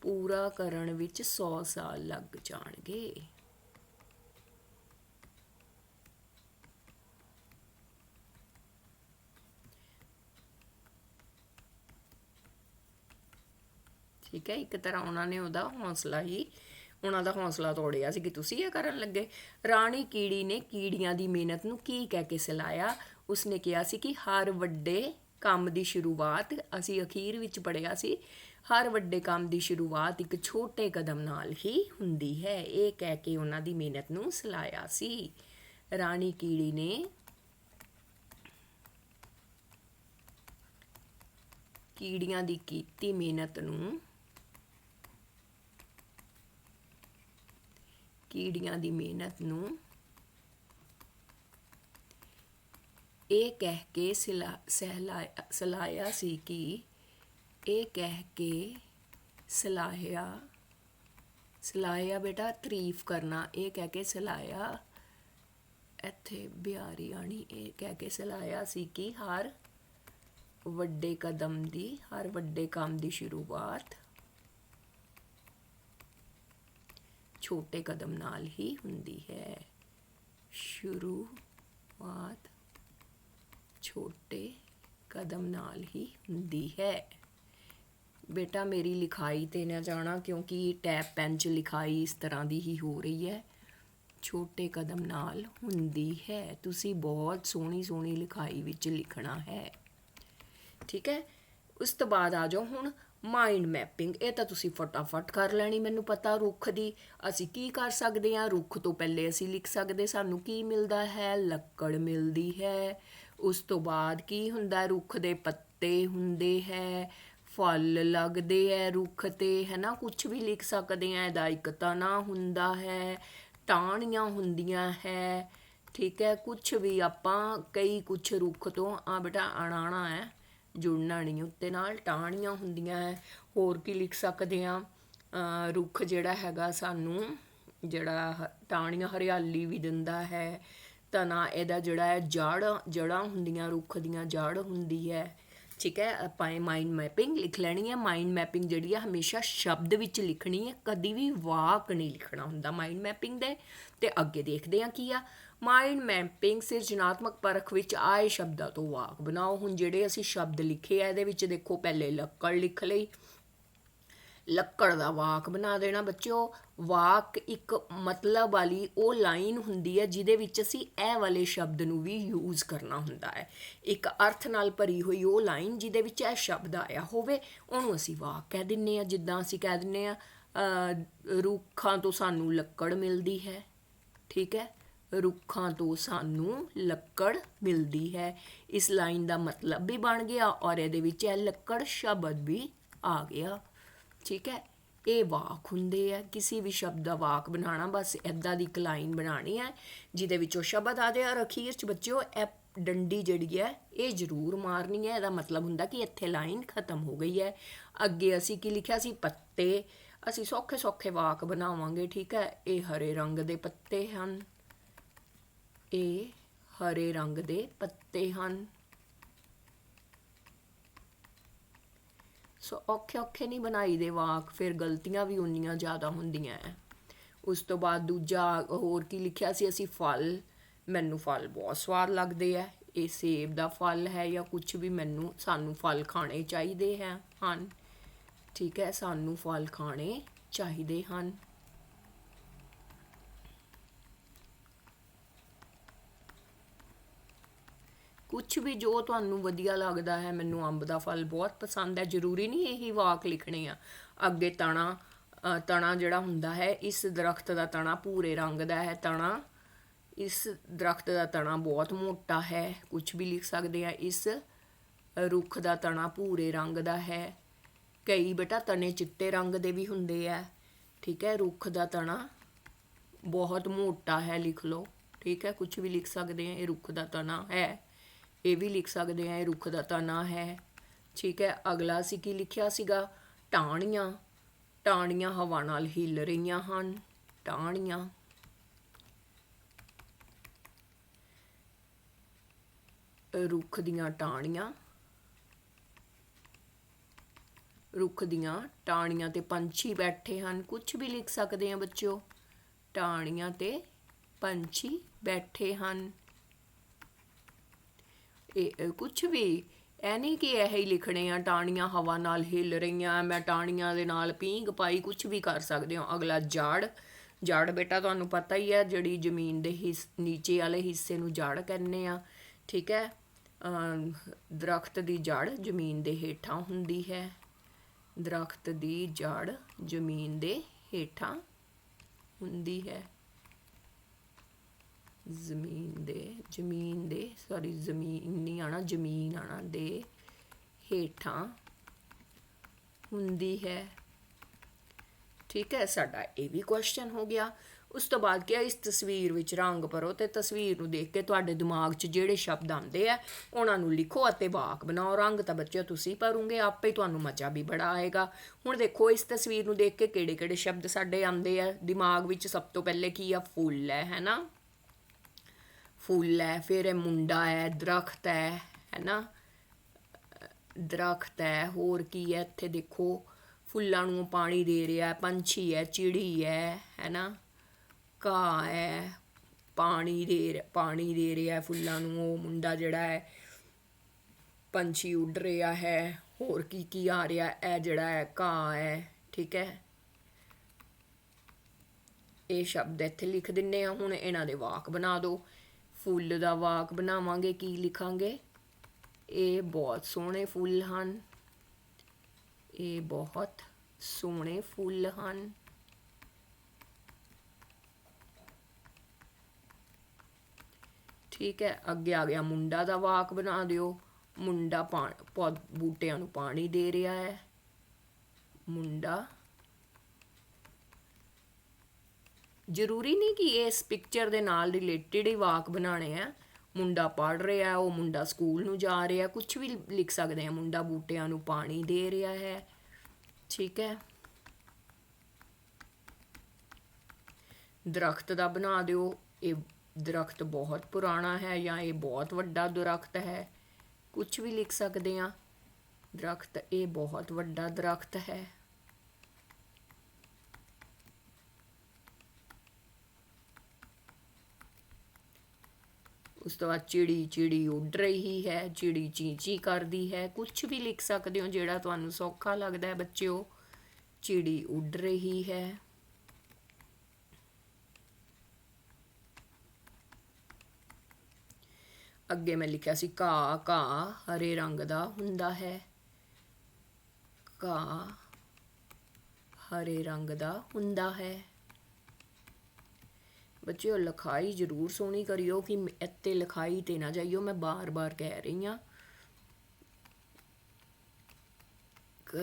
ਪੂਰਾ ਕਰਨ ਵਿੱਚ 100 ਸਾਲ ਲੱਗ ਜਾਣਗੇ। ਠੀਕ ਹੈ, ਇੱਕ ਤਰ੍ਹਾਂ ਉਹਨਾਂ ਨੇ ਉਹਦਾ ਹੌਸਲਾ ਹੀ, ਉਹਨਾਂ ਦਾ ਹੌਸਲਾ ਤੋੜਿਆ ਸੀ ਕਿ ਤੁਸੀਂ ਇਹ ਕਰਨ ਲੱਗੇ। ਰਾਣੀ ਕੀੜੀ ਨੇ ਕੀੜੀਆਂ ਦੀ ਮਿਹਨਤ ਨੂੰ ਕੀ ਕਹਿ ਕੇ ਸਲਾਇਆ? ਉਸਨੇ ਕਿਹਾ ਸੀ ਕਿ ਹਰ ਵੱਡੇ ਕੰਮ ਦੀ ਸ਼ੁਰੂਆਤ, ਅਸੀਂ ਅਖੀਰ ਵਿੱਚ ਪੜਿਆ ਸੀ, ਹਰ ਵੱਡੇ ਕੰਮ ਦੀ ਸ਼ੁਰੂਆਤ ਇੱਕ ਛੋਟੇ ਕਦਮ ਨਾਲ ਹੀ ਹੁੰਦੀ ਹੈ। ਇਹ ਕਹਿ ਕੇ ਉਹਨਾਂ ਦੀ ਮਿਹਨਤ ਨੂੰ ਸਲਾਇਆ ਸੀ। ਰਾਣੀ ਕੀੜੀ ਨੇ ਕੀੜੀਆਂ ਦੀ ਕੀਤੀ ਮਿਹਨਤ ਨੂੰ ਕੀੜੀਆਂ ਦੀ ਮਿਹਨਤ ਨੂੰ ਇਹ ਕਹਿ ਕੇ ਸਿਲਾ ਸਹਿਲਾਇਆ ਸਲਾਇਆ ਸੀ ਕਿ ਇਹ ਕਹਿ ਕੇ ਸਲਾਹਿਆ ਸਲਾਹਿਆ ਬੇਟਾ ਤਾਰੀਫ ਕਰਨਾ, ਇਹ ਕਹਿ ਕੇ ਸਲਾਇਆ ਇੱਥੇ ਬਿਹਾਰੀ ਆਣੀ, ਇਹ ਕਹਿ ਕੇ ਸਲਾਇਆ ਸੀ ਕਿ ਹਰ ਵੱਡੇ ਕਦਮ ਦੀ, ਹਰ ਵੱਡੇ ਕੰਮ ਦੀ ਸ਼ੁਰੂਆਤ ਛੋਟੇ ਕਦਮ ਨਾਲ ਹੀ ਹੁੰਦੀ ਹੈ। ਸ਼ੁਰੂਆਤ ਛੋਟੇ ਕਦਮ ਨਾਲ ਹੀ ਹੁੰਦੀ ਹੈ। ਬੇਟਾ, ਮੇਰੀ ਲਿਖਾਈ ਤੇ ਨਾ ਜਾਣਾ, ਕਿਉਂਕਿ ਟੈਪ, ਪੈਨ 'ਚ ਲਿਖਾਈ ਇਸ ਤਰ੍ਹਾਂ ਦੀ ਹੀ ਹੋ ਰਹੀ ਹੈ। ਛੋਟੇ ਕਦਮ ਨਾਲ ਹੁੰਦੀ ਹੈ। ਤੁਸੀਂ ਬਹੁਤ ਸੋਹਣੀ ਸੋਹਣੀ ਲਿਖਾਈ ਵਿੱਚ ਲਿਖਣਾ ਹੈ। ਠੀਕ ਹੈ? ਉਸ ਤੋਂ ਬਾਅਦ ਆ ਜਾਓ ਹੁਣ ਮਾਈਂਡ ਮੈਪਿੰਗ ਇਹ ਤਾਂ ਤੁਸੀਂ ਫਟਾਫਟ ਕਰ ਲੈਣੀ, ਮੈਨੂੰ ਪਤਾ ਰੁੱਖ ਦੀ ਅਸੀਂ ਕੀ ਕਰ ਸਕਦੇ ਹਾਂ। ਰੁੱਖ ਤੋਂ ਪਹਿਲੇ ਅਸੀਂ ਲਿਖ ਸਕਦੇ, ਸਾਨੂੰ ਕੀ ਮਿਲਦਾ ਹੈ? ਲੱਕੜ ਮਿਲਦੀ ਹੈ। ਉਸ ਤੋਂ ਬਾਅਦ ਕੀ ਹੁੰਦਾ? ਰੁੱਖ ਦੇ ਪੱਤੇ ਹੁੰਦੇ ਹੈ, ਫਲ ਲੱਗਦੇ ਹੈ ਰੁੱਖ ਤੇ ਹੈ ਨਾ ਕੁਝ ਵੀ ਲਿਖ ਸਕਦੇ ਆ ਇਹਦਾ ਇੱਕ ਤਣਾ ਹੁੰਦਾ ਹੈ, ਟਾਹਣੀਆਂ ਹੁੰਦੀਆਂ ਹੈ, ਠੀਕ ਹੈ? ਕੁਝ ਵੀ ਆਪਾਂ, ਕਈ ਕੁਝ ਰੁੱਖ ਤੋਂ ਆ ਬੇਟਾ ਅਣਾਣਾ ਹੈ, ਜੁੜਨਾ ਨਹੀਂ, ਉੱਤੇ ਨਾਲ ਟਾਹਣੀਆਂ ਹੁੰਦੀਆਂ ਹੈ। ਹੋਰ ਕੀ ਲਿਖ ਸਕਦੇ ਆ ਰੁੱਖ ਜਿਹੜਾ ਹੈਗਾ ਸਾਨੂੰ, ਜਿਹੜਾ ਹ- ਟਾਹਣੀਆਂ ਹਰਿਆਲੀ ਵੀ ਦਿੰਦਾ ਹੈ ਤਨਾ ਇਹਦਾ ਜਿਹੜਾ ਹੈ ਜੜ ਜੜਾਂ ਹੁੰਦੀਆਂ, ਰੁੱਖ ਦੀਆਂ ਜੜ ਹੁੰਦੀ ਹੈ। ਠੀਕ ਹੈ, ਆਪਾਂ ਇਹ ਮਾਈਂਡ ਮੈਪਿੰਗ ਲਿਖ ਲੈਣੀ ਹੈ। ਮਾਈਂਡ ਮੈਪਿੰਗ ਜਿਹੜੀ ਆ, ਹਮੇਸ਼ਾ ਸ਼ਬਦ ਵਿੱਚ ਲਿਖਣੀ ਹੈ। ਕਦੀ ਵੀ ਵਾਕ ਨਹੀਂ ਲਿਖਣਾ ਹੁੰਦਾ ਮਾਈਂਡ ਮੈਪਿੰਗ ਦੇ। ਤੇ ਅੱਗੇ ਦੇਖਦੇ ਹਾਂ ਕੀ ਆ। ਮਾਈਂਡ ਮੈਪਿੰਗ ਸਿਰਜਣਾਤਮਕ ਪਰਖ ਵਿੱਚ ਆਏ ਸ਼ਬਦਾਂ ਤੋਂ ਵਾਕ ਬਣਾਓ। ਹੁਣ ਜਿਹੜੇ ਅਸੀਂ ਸ਼ਬਦ ਲਿਖੇ ਆ, ਇਹਦੇ ਵਿੱਚ ਦੇਖੋ, ਪਹਿਲੇ ਲੱਕੜ ਲਿਖ ਲਈ ਲੱਕੜ ਦਾ ਵਾਕ ਬਣਾ ਦੇਣਾ ਬੱਚਿਓ। ਵਾਕ ਇੱਕ ਮਤਲਬ ਵਾਲੀ ਉਹ ਲਾਈਨ ਹੁੰਦੀ ਹੈ ਜਿਹਦੇ ਵਿੱਚ ਅਸੀਂ ਇਹ ਵਾਲੇ ਸ਼ਬਦ ਨੂੰ ਵੀ ਯੂਜ਼ ਕਰਨਾ ਹੁੰਦਾ ਹੈ। ਇੱਕ ਅਰਥ ਨਾਲ ਭਰੀ ਹੋਈ ਉਹ ਲਾਈਨ ਜਿਹਦੇ ਵਿੱਚ ਇਹ ਸ਼ਬਦ ਆਇਆ ਹੋਵੇ, ਉਹਨੂੰ ਅਸੀਂ ਵਾਕ ਕਹਿ ਦਿੰਨੇ ਆ ਜਿੱਦਾਂ ਅਸੀਂ ਕਹਿ ਦਿੰਨੇ ਆ ਰੁੱਖਾਂ ਤੋਂ ਸਾਨੂੰ ਲੱਕੜ ਮਿਲਦੀ ਹੈ, ਠੀਕ ਹੈ? ਰੁੱਖਾਂ ਤੋਂ ਸਾਨੂੰ ਲੱਕੜ ਮਿਲਦੀ ਹੈ। ਇਸ ਲਾਈਨ ਦਾ ਮਤਲਬ ਵੀ ਬਣ ਗਿਆ ਔਰ ਇਹਦੇ ਵਿੱਚ ਇਹ ਲੱਕੜ ਸ਼ਬਦ ਵੀ ਆ ਗਿਆ। ਠੀਕ ਹੈ? ਇਹ ਵਾਕ ਹੁੰਦੇ ਆ, ਕਿਸੇ ਵੀ ਸ਼ਬਦ ਦਾ ਵਾਕ ਬਣਾਉਣਾ, ਬਸ ਐਦਾਂ ਦੀ ਇੱਕ ਲਾਈਨ ਬਣਾਉਣੀ ਹੈ, ਜਿਹਦੇ ਵਿੱਚੋਂ ਸ਼ਬਦ ਆ ਜਾਏ ਔਰ ਅਖੀਰ ਚ ਬੱਚਿਓ, ਇਹ ਡੰਡੀ ਜਿਹੜੀ ਹੈ, ਇਹ ਜ਼ਰੂਰ ਮਾਰਨੀ ਹੈ। ਇਹਦਾ ਮਤਲਬ ਹੁੰਦਾ ਕਿ ਇੱਥੇ ਲਾਈਨ ਖਤਮ ਹੋ ਗਈ ਹੈ। ਅੱਗੇ ਅਸੀਂ ਕੀ ਲਿਖਿਆ ਸੀ? ਪੱਤੇ। ਅਸੀਂ ਸੌਖੇ ਸੌਖੇ ਵਾਕ ਬਣਾਵਾਂਗੇ, ਠੀਕ ਹੈ? ਇਹ ਹਰੇ ਰੰਗ ਦੇ ਪੱਤੇ ਹਨ। ਇਹ ਹਰੇ ਰੰਗ ਦੇ ਪੱਤੇ ਹਨ। ਸੋ ਔਖੇ ਔਖੇ ਨਹੀਂ ਬਣਾਈ ਦੇ ਵਾਕ, ਫਿਰ ਗਲਤੀਆਂ ਵੀ ਉਨੀਆਂ ਜ਼ਿਆਦਾ ਹੁੰਦੀਆਂ ਹੈ ਉਸ ਤੋਂ ਬਾਅਦ ਦੂਜਾ, ਹੋਰ ਕੀ ਲਿਖਿਆ ਸੀ? ਅਸੀਂ ਫਲ, ਮੈਨੂੰ ਫਲ ਬਹੁਤ ਸਵਾਦ ਲੱਗਦੇ ਆ ਇਹ ਸੇਬ ਦਾ ਫਲ ਹੈ ਜਾਂ ਕੁਝ ਵੀ, ਮੈਨੂੰ, ਸਾਨੂੰ ਫਲ ਖਾਣੇ ਚਾਹੀਦੇ ਹੈ, ਹਨ। ਠੀਕ ਹੈ, ਸਾਨੂੰ ਫਲ ਖਾਣੇ ਚਾਹੀਦੇ ਹਨ। ਕੁਝ ਵੀ ਜੋ ਤੁਹਾਨੂੰ ਵਧੀਆ ਲੱਗਦਾ ਹੈ, ਮੈਨੂੰ ਅੰਬ ਦਾ ਫਲ ਬਹੁਤ ਪਸੰਦ ਹੈ। ਜ਼ਰੂਰੀ ਨਹੀਂ ਇਹੀ ਵਾਕ ਲਿਖਣੇ ਆ। ਅੱਗੇ ਤਣਾ ਤਣਾ ਜਿਹੜਾ ਹੁੰਦਾ ਹੈ, ਇਸ ਦਰਖਤ ਦਾ ਤਣਾ ਭੂਰੇ ਰੰਗ ਦਾ ਹੈ। ਤਣਾ, ਇਸ ਦਰਖਤ ਦਾ ਤਣਾ ਬਹੁਤ ਮੋਟਾ ਹੈ। ਕੁਝ ਵੀ ਲਿਖ ਸਕਦੇ ਆ। ਇਸ ਰੁੱਖ ਦਾ ਤਣਾ ਭੂਰੇ ਰੰਗ ਦਾ ਹੈ। ਕਈ ਬੇਟਾ ਤਣੇ ਚਿੱਟੇ ਰੰਗ ਦੇ ਵੀ ਹੁੰਦੇ ਆ। ਠੀਕ ਹੈ, ਰੁੱਖ ਦਾ ਤਣਾ ਬਹੁਤ ਮੋਟਾ ਹੈ, ਲਿਖ ਲਓ। ਠੀਕ ਹੈ ਕੁਝ ਵੀ ਲਿਖ ਸਕਦੇ ਆ। ਇਹ ਰੁੱਖ ਦਾ ਤਣਾ ਹੈ। ਇਹ ਵੀ ਲਿਖ ਸਕਦੇ ਆ, ਇਹ ਰੁੱਖ ਦਾ ਤਣਾ ਹੈ। ਠੀਕ ਹੈ, ਅਗਲਾ ਸੀ ਕੀ ਲਿਖਿਆ ਸੀਗਾ? ਟਾਹਣੀਆਂ। ਟਾਹਣੀਆਂ ਹਵਾ ਨਾਲ ਹਿੱਲ ਰਹੀਆਂ ਹਨ। ਟਾਹਣੀਆਂ। ਰੁੱਖ ਦੀਆਂ ਟਾਹਣੀਆਂ। ਰੁੱਖ ਦੀਆਂ ਟਾਹਣੀਆਂ ਤੇ ਪੰਛੀ ਬੈਠੇ ਹਨ। ਕੁਝ ਵੀ ਲਿਖ ਸਕਦੇ ਆ ਬੱਚਿਓ। ਟਾਹਣੀਆਂ ਤੇ ਪੰਛੀ ਬੈਠੇ ਹਨ। ਇਹ ਕੁਝ ਵੀ। ਐ ਨਹੀਂ ਕਿ ਇਹ ਹੀ ਲਿਖਣੇ ਆ ਟਾਹਣੀਆਂ ਹਵਾ ਨਾਲ ਹਿੱਲ ਰਹੀਆਂ ਮੈਂ ਟਾਹਣੀਆਂ ਦੇ ਨਾਲ ਪੀਂਘ ਪਾਈ ਕੁਝ ਵੀ ਕਰ ਸਕਦੇ ਹੋ। ਅਗਲਾ ਜਾੜ ਜਾੜ ਬੇਟਾ ਤੁਹਾਨੂੰ ਪਤਾ ਹੀ ਹੈ ਜਿਹੜੀ ਜ਼ਮੀਨ ਦੇ ਹਿੱਸ ਨੀਚੇ ਵਾਲੇ ਹਿੱਸੇ ਨੂੰ ਜਾੜ ਕਹਿੰਦੇ ਆ ਠੀਕ ਹੈ? ਅਮ, ਦਰਖਤ ਦੀ ਜੜ ਜ਼ਮੀਨ ਦੇ ਹੇਠਾਂ ਹੁੰਦੀ ਹੈ। ਦਰਖਤ ਦੀ ਜੜ ਜ਼ਮੀਨ ਦੇ ਹੇਠਾਂ ਹੁੰਦੀ ਹੈ। ਜ਼ਮੀਨ ਦੇ ਜ਼ਮੀਨ ਦੇ ਸੌਰੀ ਜ਼ਮੀਨ ਨਹੀਂ ਆਣਾ ਜ਼ਮੀਨ ਆਣਾ ਦੇ ਹੇਠਾਂ ਹੁੰਦੀ ਹੈ। ਠੀਕ ਹੈ, ਸਾਡਾ ਇਹ ਵੀ ਕੁਐਸਚਨ ਹੋ ਗਿਆ। ਉਸ ਤੋਂ ਬਾਅਦ ਕਿਹਾ, ਇਸ ਤਸਵੀਰ ਵਿੱਚ ਰੰਗ ਭਰੋ ਤੇ ਤਸਵੀਰ ਨੂੰ ਦੇਖ ਕੇ ਤੁਹਾਡੇ ਦਿਮਾਗ 'ਚ ਜਿਹੜੇ ਸ਼ਬਦ ਆਉਂਦੇ ਆ, ਉਹਨਾਂ ਨੂੰ ਲਿਖੋ ਅਤੇ ਵਾਕ ਬਣਾਓ। ਰੰਗ ਤਾਂ ਬੱਚਿਓ ਤੁਸੀਂ ਭਰੋਗੇ, ਆਪੇ ਤੁਹਾਨੂੰ ਮਜ਼ਾ ਵੀ ਬੜਾ ਆਏਗਾ। ਹੁਣ ਦੇਖੋ, ਇਸ ਤਸਵੀਰ ਨੂੰ ਦੇਖ ਕੇ ਕਿਹੜੇ ਕਿਹੜੇ ਸ਼ਬਦ ਸਾਡੇ ਆਉਂਦੇ ਆ? ਦਿਮਾਗ ਵਿੱਚ ਸਭ ਤੋਂ ਪਹਿਲੇ ਕੀ ਆ? ਫੁੱਲ ਹੈ ਹੈਨਾ ਫੁੱਲ ਹੈ, ਫਿਰ ਇਹ ਮੁੰਡਾ ਹੈ, ਦਰਖਤ ਹੈ, ਹੈਨਾ? ਦਰਖਤ ਹੈ, ਹੋਰ ਕੀ ਹੈ? ਇੱਥੇ ਦੇਖੋ, ਫੁੱਲਾਂ ਨੂੰ ਪਾਣੀ ਦੇ ਰਿਹਾ ਪੰਛੀ ਹੈ, ਚਿੜੀ ਹੈ, ਹੈਨਾ? ਘਾਹ ਹੈ, ਪਾਣੀ ਦੇ ਪਾਣੀ ਦੇ ਰਿਹਾ ਫੁੱਲਾਂ ਨੂੰ, ਉਹ ਮੁੰਡਾ ਜਿਹੜਾ ਹੈ, ਪੰਛੀ ਉੱਡ ਰਿਹਾ ਹੈ, ਹੋਰ ਕੀ ਕੀ ਆ ਰਿਹਾ ਇਹ ਜਿਹੜਾ ਹੈ, ਘਾਹ ਹੈ, ਠੀਕ ਹੈ? ਇਹ ਸ਼ਬਦ ਇੱਥੇ ਲਿਖ ਦਿੰਨੇ ਆ, ਹੁਣ ਇਹਨਾਂ ਦੇ ਵਾਕ ਬਣਾ ਦਿਓ। ਫੁੱਲ ਦਾ ਵਾਕ ਬਣਾਵਾਂਗੇ, ਕੀ ਲਿਖਾਂਗੇ? ਇਹ ਬਹੁਤ ਸੋਹਣੇ ਫੁੱਲ ਹਨ। ਇਹ ਬਹੁਤ ਸੋਹਣੇ ਫੁੱਲ ਹਨ। ਠੀਕ ਹੈ, ਅੱਗੇ ਆ ਗਿਆ। ਮੁੰਡਾ ਦਾ ਵਾਕ ਬਣਾ ਦਿਓ। ਮੁੰਡਾ ਪਾ, ਪੌਦ- ਬੂਟਿਆਂ ਨੂੰ ਪਾਣੀ ਦੇ ਰਿਹਾ ਹੈ। ਮੁੰਡਾ ਜ਼ਰੂਰੀ ਨਹੀਂ ਕਿ ਇਸ ਪਿਕਚਰ ਦੇ ਨਾਲ ਰਿਲੇਟਡ ਹੀ ਵਾਕ ਬਣਾਣੇ ਆ। ਮੁੰਡਾ ਪੜ ਰਿਹਾ, ਉਹ ਮੁੰਡਾ ਸਕੂਲ ਨੂੰ ਜਾ ਰਿਹਾ ਕੁਝ ਵੀ ਲਿਖ ਸਕਦੇ ਆ। ਮੁੰਡਾ ਬੂਟਿਆਂ ਨੂੰ ਪਾਣੀ ਦੇ ਰਿਹਾ ਹੈ। ਠੀਕ ਹੈ। ਦਰਖਤ ਦਾ ਬਣਾ ਦਿਓ। ਇਹ ਦਰਖਤ ਬਹੁਤ ਪੁਰਾਣਾ ਹੈ ਜਾਂ ਇਹ ਬਹੁਤ ਵੱਡਾ ਦਰਖਤ ਹੈ? ਕੁਝ ਵੀ ਲਿਖ ਸਕਦੇ ਆ। ਦਰਖਤ ਇਹ ਬਹੁਤ ਵੱਡਾ ਦਰਖਤ ਹੈ। ਉਸ ਤੋਂ ਬਾਅਦ ਚਿੜੀ ਚਿੜੀ ਉੱਡ ਰਹੀ ਹੈ, ਚਿੜੀ ਚੀਂ ਕਰਦੀ ਹੈ। ਕੁਝ ਵੀ ਲਿਖ ਸਕਦੇ ਹੋ ਜਿਹੜਾ ਤੁਹਾਨੂੰ ਸੌਖਾ ਲੱਗਦਾ ਹੈ ਬੱਚਿਓ, ਚਿੜੀ ਉੱਡ ਰਹੀ ਹੈ। ਅੱਗੇ ਮੈਂ ਲਿਖਿਆ ਸੀ, ਘਾਹ ਘਾਹ ਹਰੇ ਰੰਗ ਦਾ ਹੁੰਦਾ ਹੈ। ਘਾਹ ਹਰੇ ਰੰਗ ਦਾ ਹੁੰਦਾ ਹੈ। ਬੱਚਿਓ ਲਿਖਾਈ ਜ਼ਰੂਰ ਸੋਹਣੀ ਕਰਿਓ ਕਿ ਇੱਥੇ ਲਿਖਾਈ ਤੇ ਨਾ ਜਾਈਓ। ਮੈਂ ਬਾਰ-ਬਾਰ ਕਹਿ ਰਹੀ ਹਾਂ।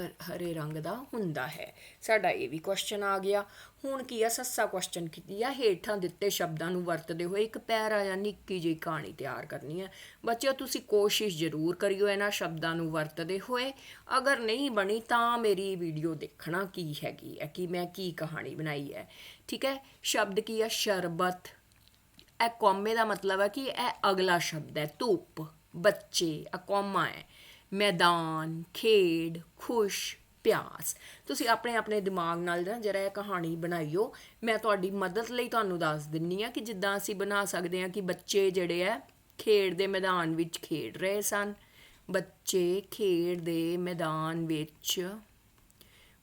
ਹਰੇ ਰੰਗ ਦਾ ਹੁੰਦਾ ਹੈ। ਸਾਡਾ ਇਹ ਵੀ ਕੁਐਸਚਨ ਆ ਗਿਆ। ਹੁਣ ਕੀ ਆ? ਸੱਸਾ ਕੁਐਸਚਨ ਕੀਤੀ ਆ। ਹੇਠਾਂ ਦਿੱਤੇ ਸ਼ਬਦਾਂ ਨੂੰ ਵਰਤਦੇ ਹੋਏ ਇੱਕ ਪੈਰਾ ਜਾਂ ਨਿੱਕੀ ਜਿਹੀ ਕਹਾਣੀ ਤਿਆਰ ਕਰਨੀ ਹੈ। ਬੱਚਿਓ, ਤੁਸੀਂ ਕੋਸ਼ਿਸ਼ ਜ਼ਰੂਰ ਕਰਿਓ ਇਹਨਾਂ ਸ਼ਬਦਾਂ ਨੂੰ ਵਰਤਦੇ ਹੋਏ। ਅਗਰ ਨਹੀਂ ਬਣੀ ਤਾਂ ਮੇਰੀ ਵੀਡੀਓ ਦੇਖਣਾ ਕੀ ਹੈਗੀ ਹੈ? ਕਿ ਮੈਂ ਕੀ ਕਹਾਣੀ ਬਣਾਈ ਹੈ? ਠੀਕ ਹੈ, ਸ਼ਬਦ ਕੀ ਆ? ਸ਼ਰਬਤ। ਇਹ ਕੌਮੇ ਦਾ ਮਤਲਬ ਹੈ ਕਿ ਇਹ ਅਗਲਾ ਸ਼ਬਦ ਹੈ। ਧੁੱਪ, ਬੱਚੇ ਇਹ ਕੌਮਾ ਹੈ। ਮੈਦਾਨ, ਖੇਡ, ਖੁਸ਼, ਪਿਆਸ। ਤੁਸੀਂ ਆਪਣੇ ਆਪਣੇ ਦਿਮਾਗ ਨਾਲ ਜਿਹੜਾ ਇਹ ਕਹਾਣੀ ਬਣਾਈਓ। ਮੈਂ ਤੁਹਾਡੀ ਮਦਦ ਲਈ ਤੁਹਾਨੂੰ ਦੱਸ ਦਿੰਨੀ ਆ ਕਿ ਜਿੱਦਾਂ ਅਸੀਂ ਬਣਾ ਸਕਦੇ ਆ ਕਿ ਬੱਚੇ ਜਿਹੜੇ ਆ, ਖੇਡ ਦੇ ਮੈਦਾਨ ਵਿੱਚ ਖੇਡ ਰਹੇ ਸਨ। ਬੱਚੇ ਖੇਡ ਦੇ ਮੈਦਾਨ ਵਿੱਚ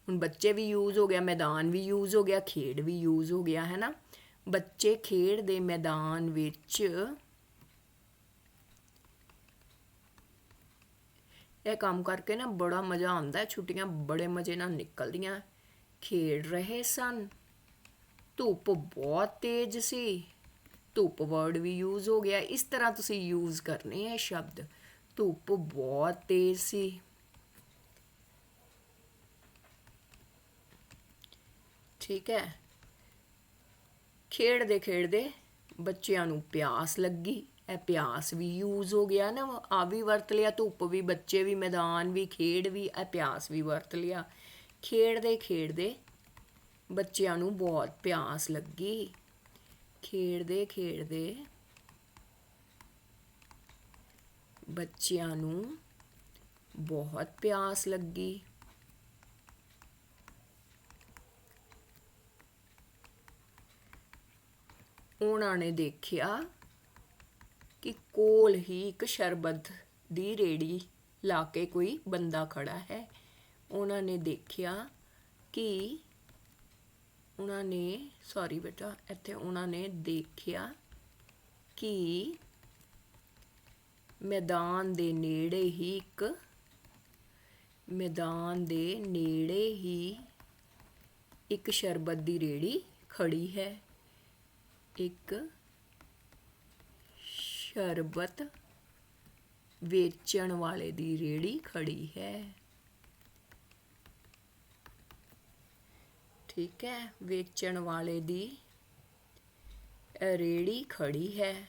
ਹੁਣ ਬੱਚੇ ਵੀ ਯੂਜ਼ ਹੋ ਗਿਆ, ਮੈਦਾਨ ਵੀ ਯੂਜ਼ ਹੋ ਗਿਆ, ਖੇਡ ਵੀ ਯੂਜ਼ ਹੋ ਗਿਆ ਹੈ ਨਾ ਬੱਚੇ ਖੇਡ ਦੇ ਮੈਦਾਨ ਵਿੱਚ ਇਹ ਕੰਮ ਕਰਕੇ ਨਾ ਬੜਾ ਮਜ਼ਾ ਆਉਂਦਾ, ਛੁੱਟੀਆਂ ਬੜੇ ਮਜ਼ੇ ਨਾਲ ਨਿਕਲਦੀਆਂ। ਖੇਡ ਰਹੇ ਸਨ। ਧੁੱਪ ਬਹੁਤ ਤੇਜ਼ ਸੀ। ਧੁੱਪ ਵਰਡ ਵੀ ਯੂਜ਼ ਹੋ ਗਿਆ। ਇਸ ਤਰ੍ਹਾਂ ਤੁਸੀਂ ਯੂਜ਼ ਕਰਨੇ ਹੈ ਸ਼ਬਦ। ਧੁੱਪ ਬਹੁਤ ਤੇਜ਼ ਸੀ। ਠੀਕ ਹੈ। ਖੇਡਦੇ ਖੇਡਦੇ ਬੱਚਿਆਂ ਨੂੰ ਪਿਆਸ ਲੱਗੀ। ਇਹ ਪਿਆਸ ਵੀ ਯੂਜ਼ ਹੋ ਗਿਆ ਨਾ ਆ ਵੀ ਵਰਤ ਲਿਆ, ਧੁੱਪ ਵੀ, ਬੱਚੇ ਵੀ, ਮੈਦਾਨ ਵੀ, ਖੇਡ ਵੀ, ਇਹ ਪਿਆਸ ਵੀ ਵਰਤ ਲਿਆ। ਖੇਡਦੇ ਖੇਡਦੇ ਬੱਚਿਆਂ ਨੂੰ ਬਹੁਤ ਪਿਆਸ ਲੱਗੀ। ਖੇਡਦੇ ਖੇਡਦੇ ਬੱਚਿਆਂ ਨੂੰ ਬਹੁਤ ਪਿਆਸ ਲੱਗੀ। ਉਹਨਾਂ ਨੇ ਦੇਖਿਆ ਕਿ ਕੋਲ ਹੀ ਇੱਕ ਸ਼ਰਬਤ ਦੀ ਰੇੜੀ ਲਾ ਕੇ ਕੋਈ ਬੰਦਾ ਖੜਾ ਹੈ। ਉਹਨਾਂ ਨੇ ਦੇਖਿਆ ਕਿ ਉਹਨਾਂ ਨੇ ਸੌਰੀ ਬੇਟਾ, ਇੱਥੇ ਉਹਨਾਂ ਨੇ ਦੇਖਿਆ ਕਿ ਮੈਦਾਨ ਦੇ ਨੇੜੇ ਹੀ ਇੱਕ, ਮੈਦਾਨ ਦੇ ਨੇੜੇ ਹੀ ਇੱਕ ਸ਼ਰਬਤ ਦੀ ਰੇੜੀ ਖੜੀ ਹੈ। ਇੱਕ ਸ਼ਰਬਤ ਵੇਚਣ ਵਾਲੇ ਦੀ ਰੇੜੀ ਖੜੀ ਹੈ। ਠੀਕ ਹੈ, ਵੇਚਣ ਵਾਲੇ ਦੀ ਰੇੜੀ ਖੜੀ ਹੈ।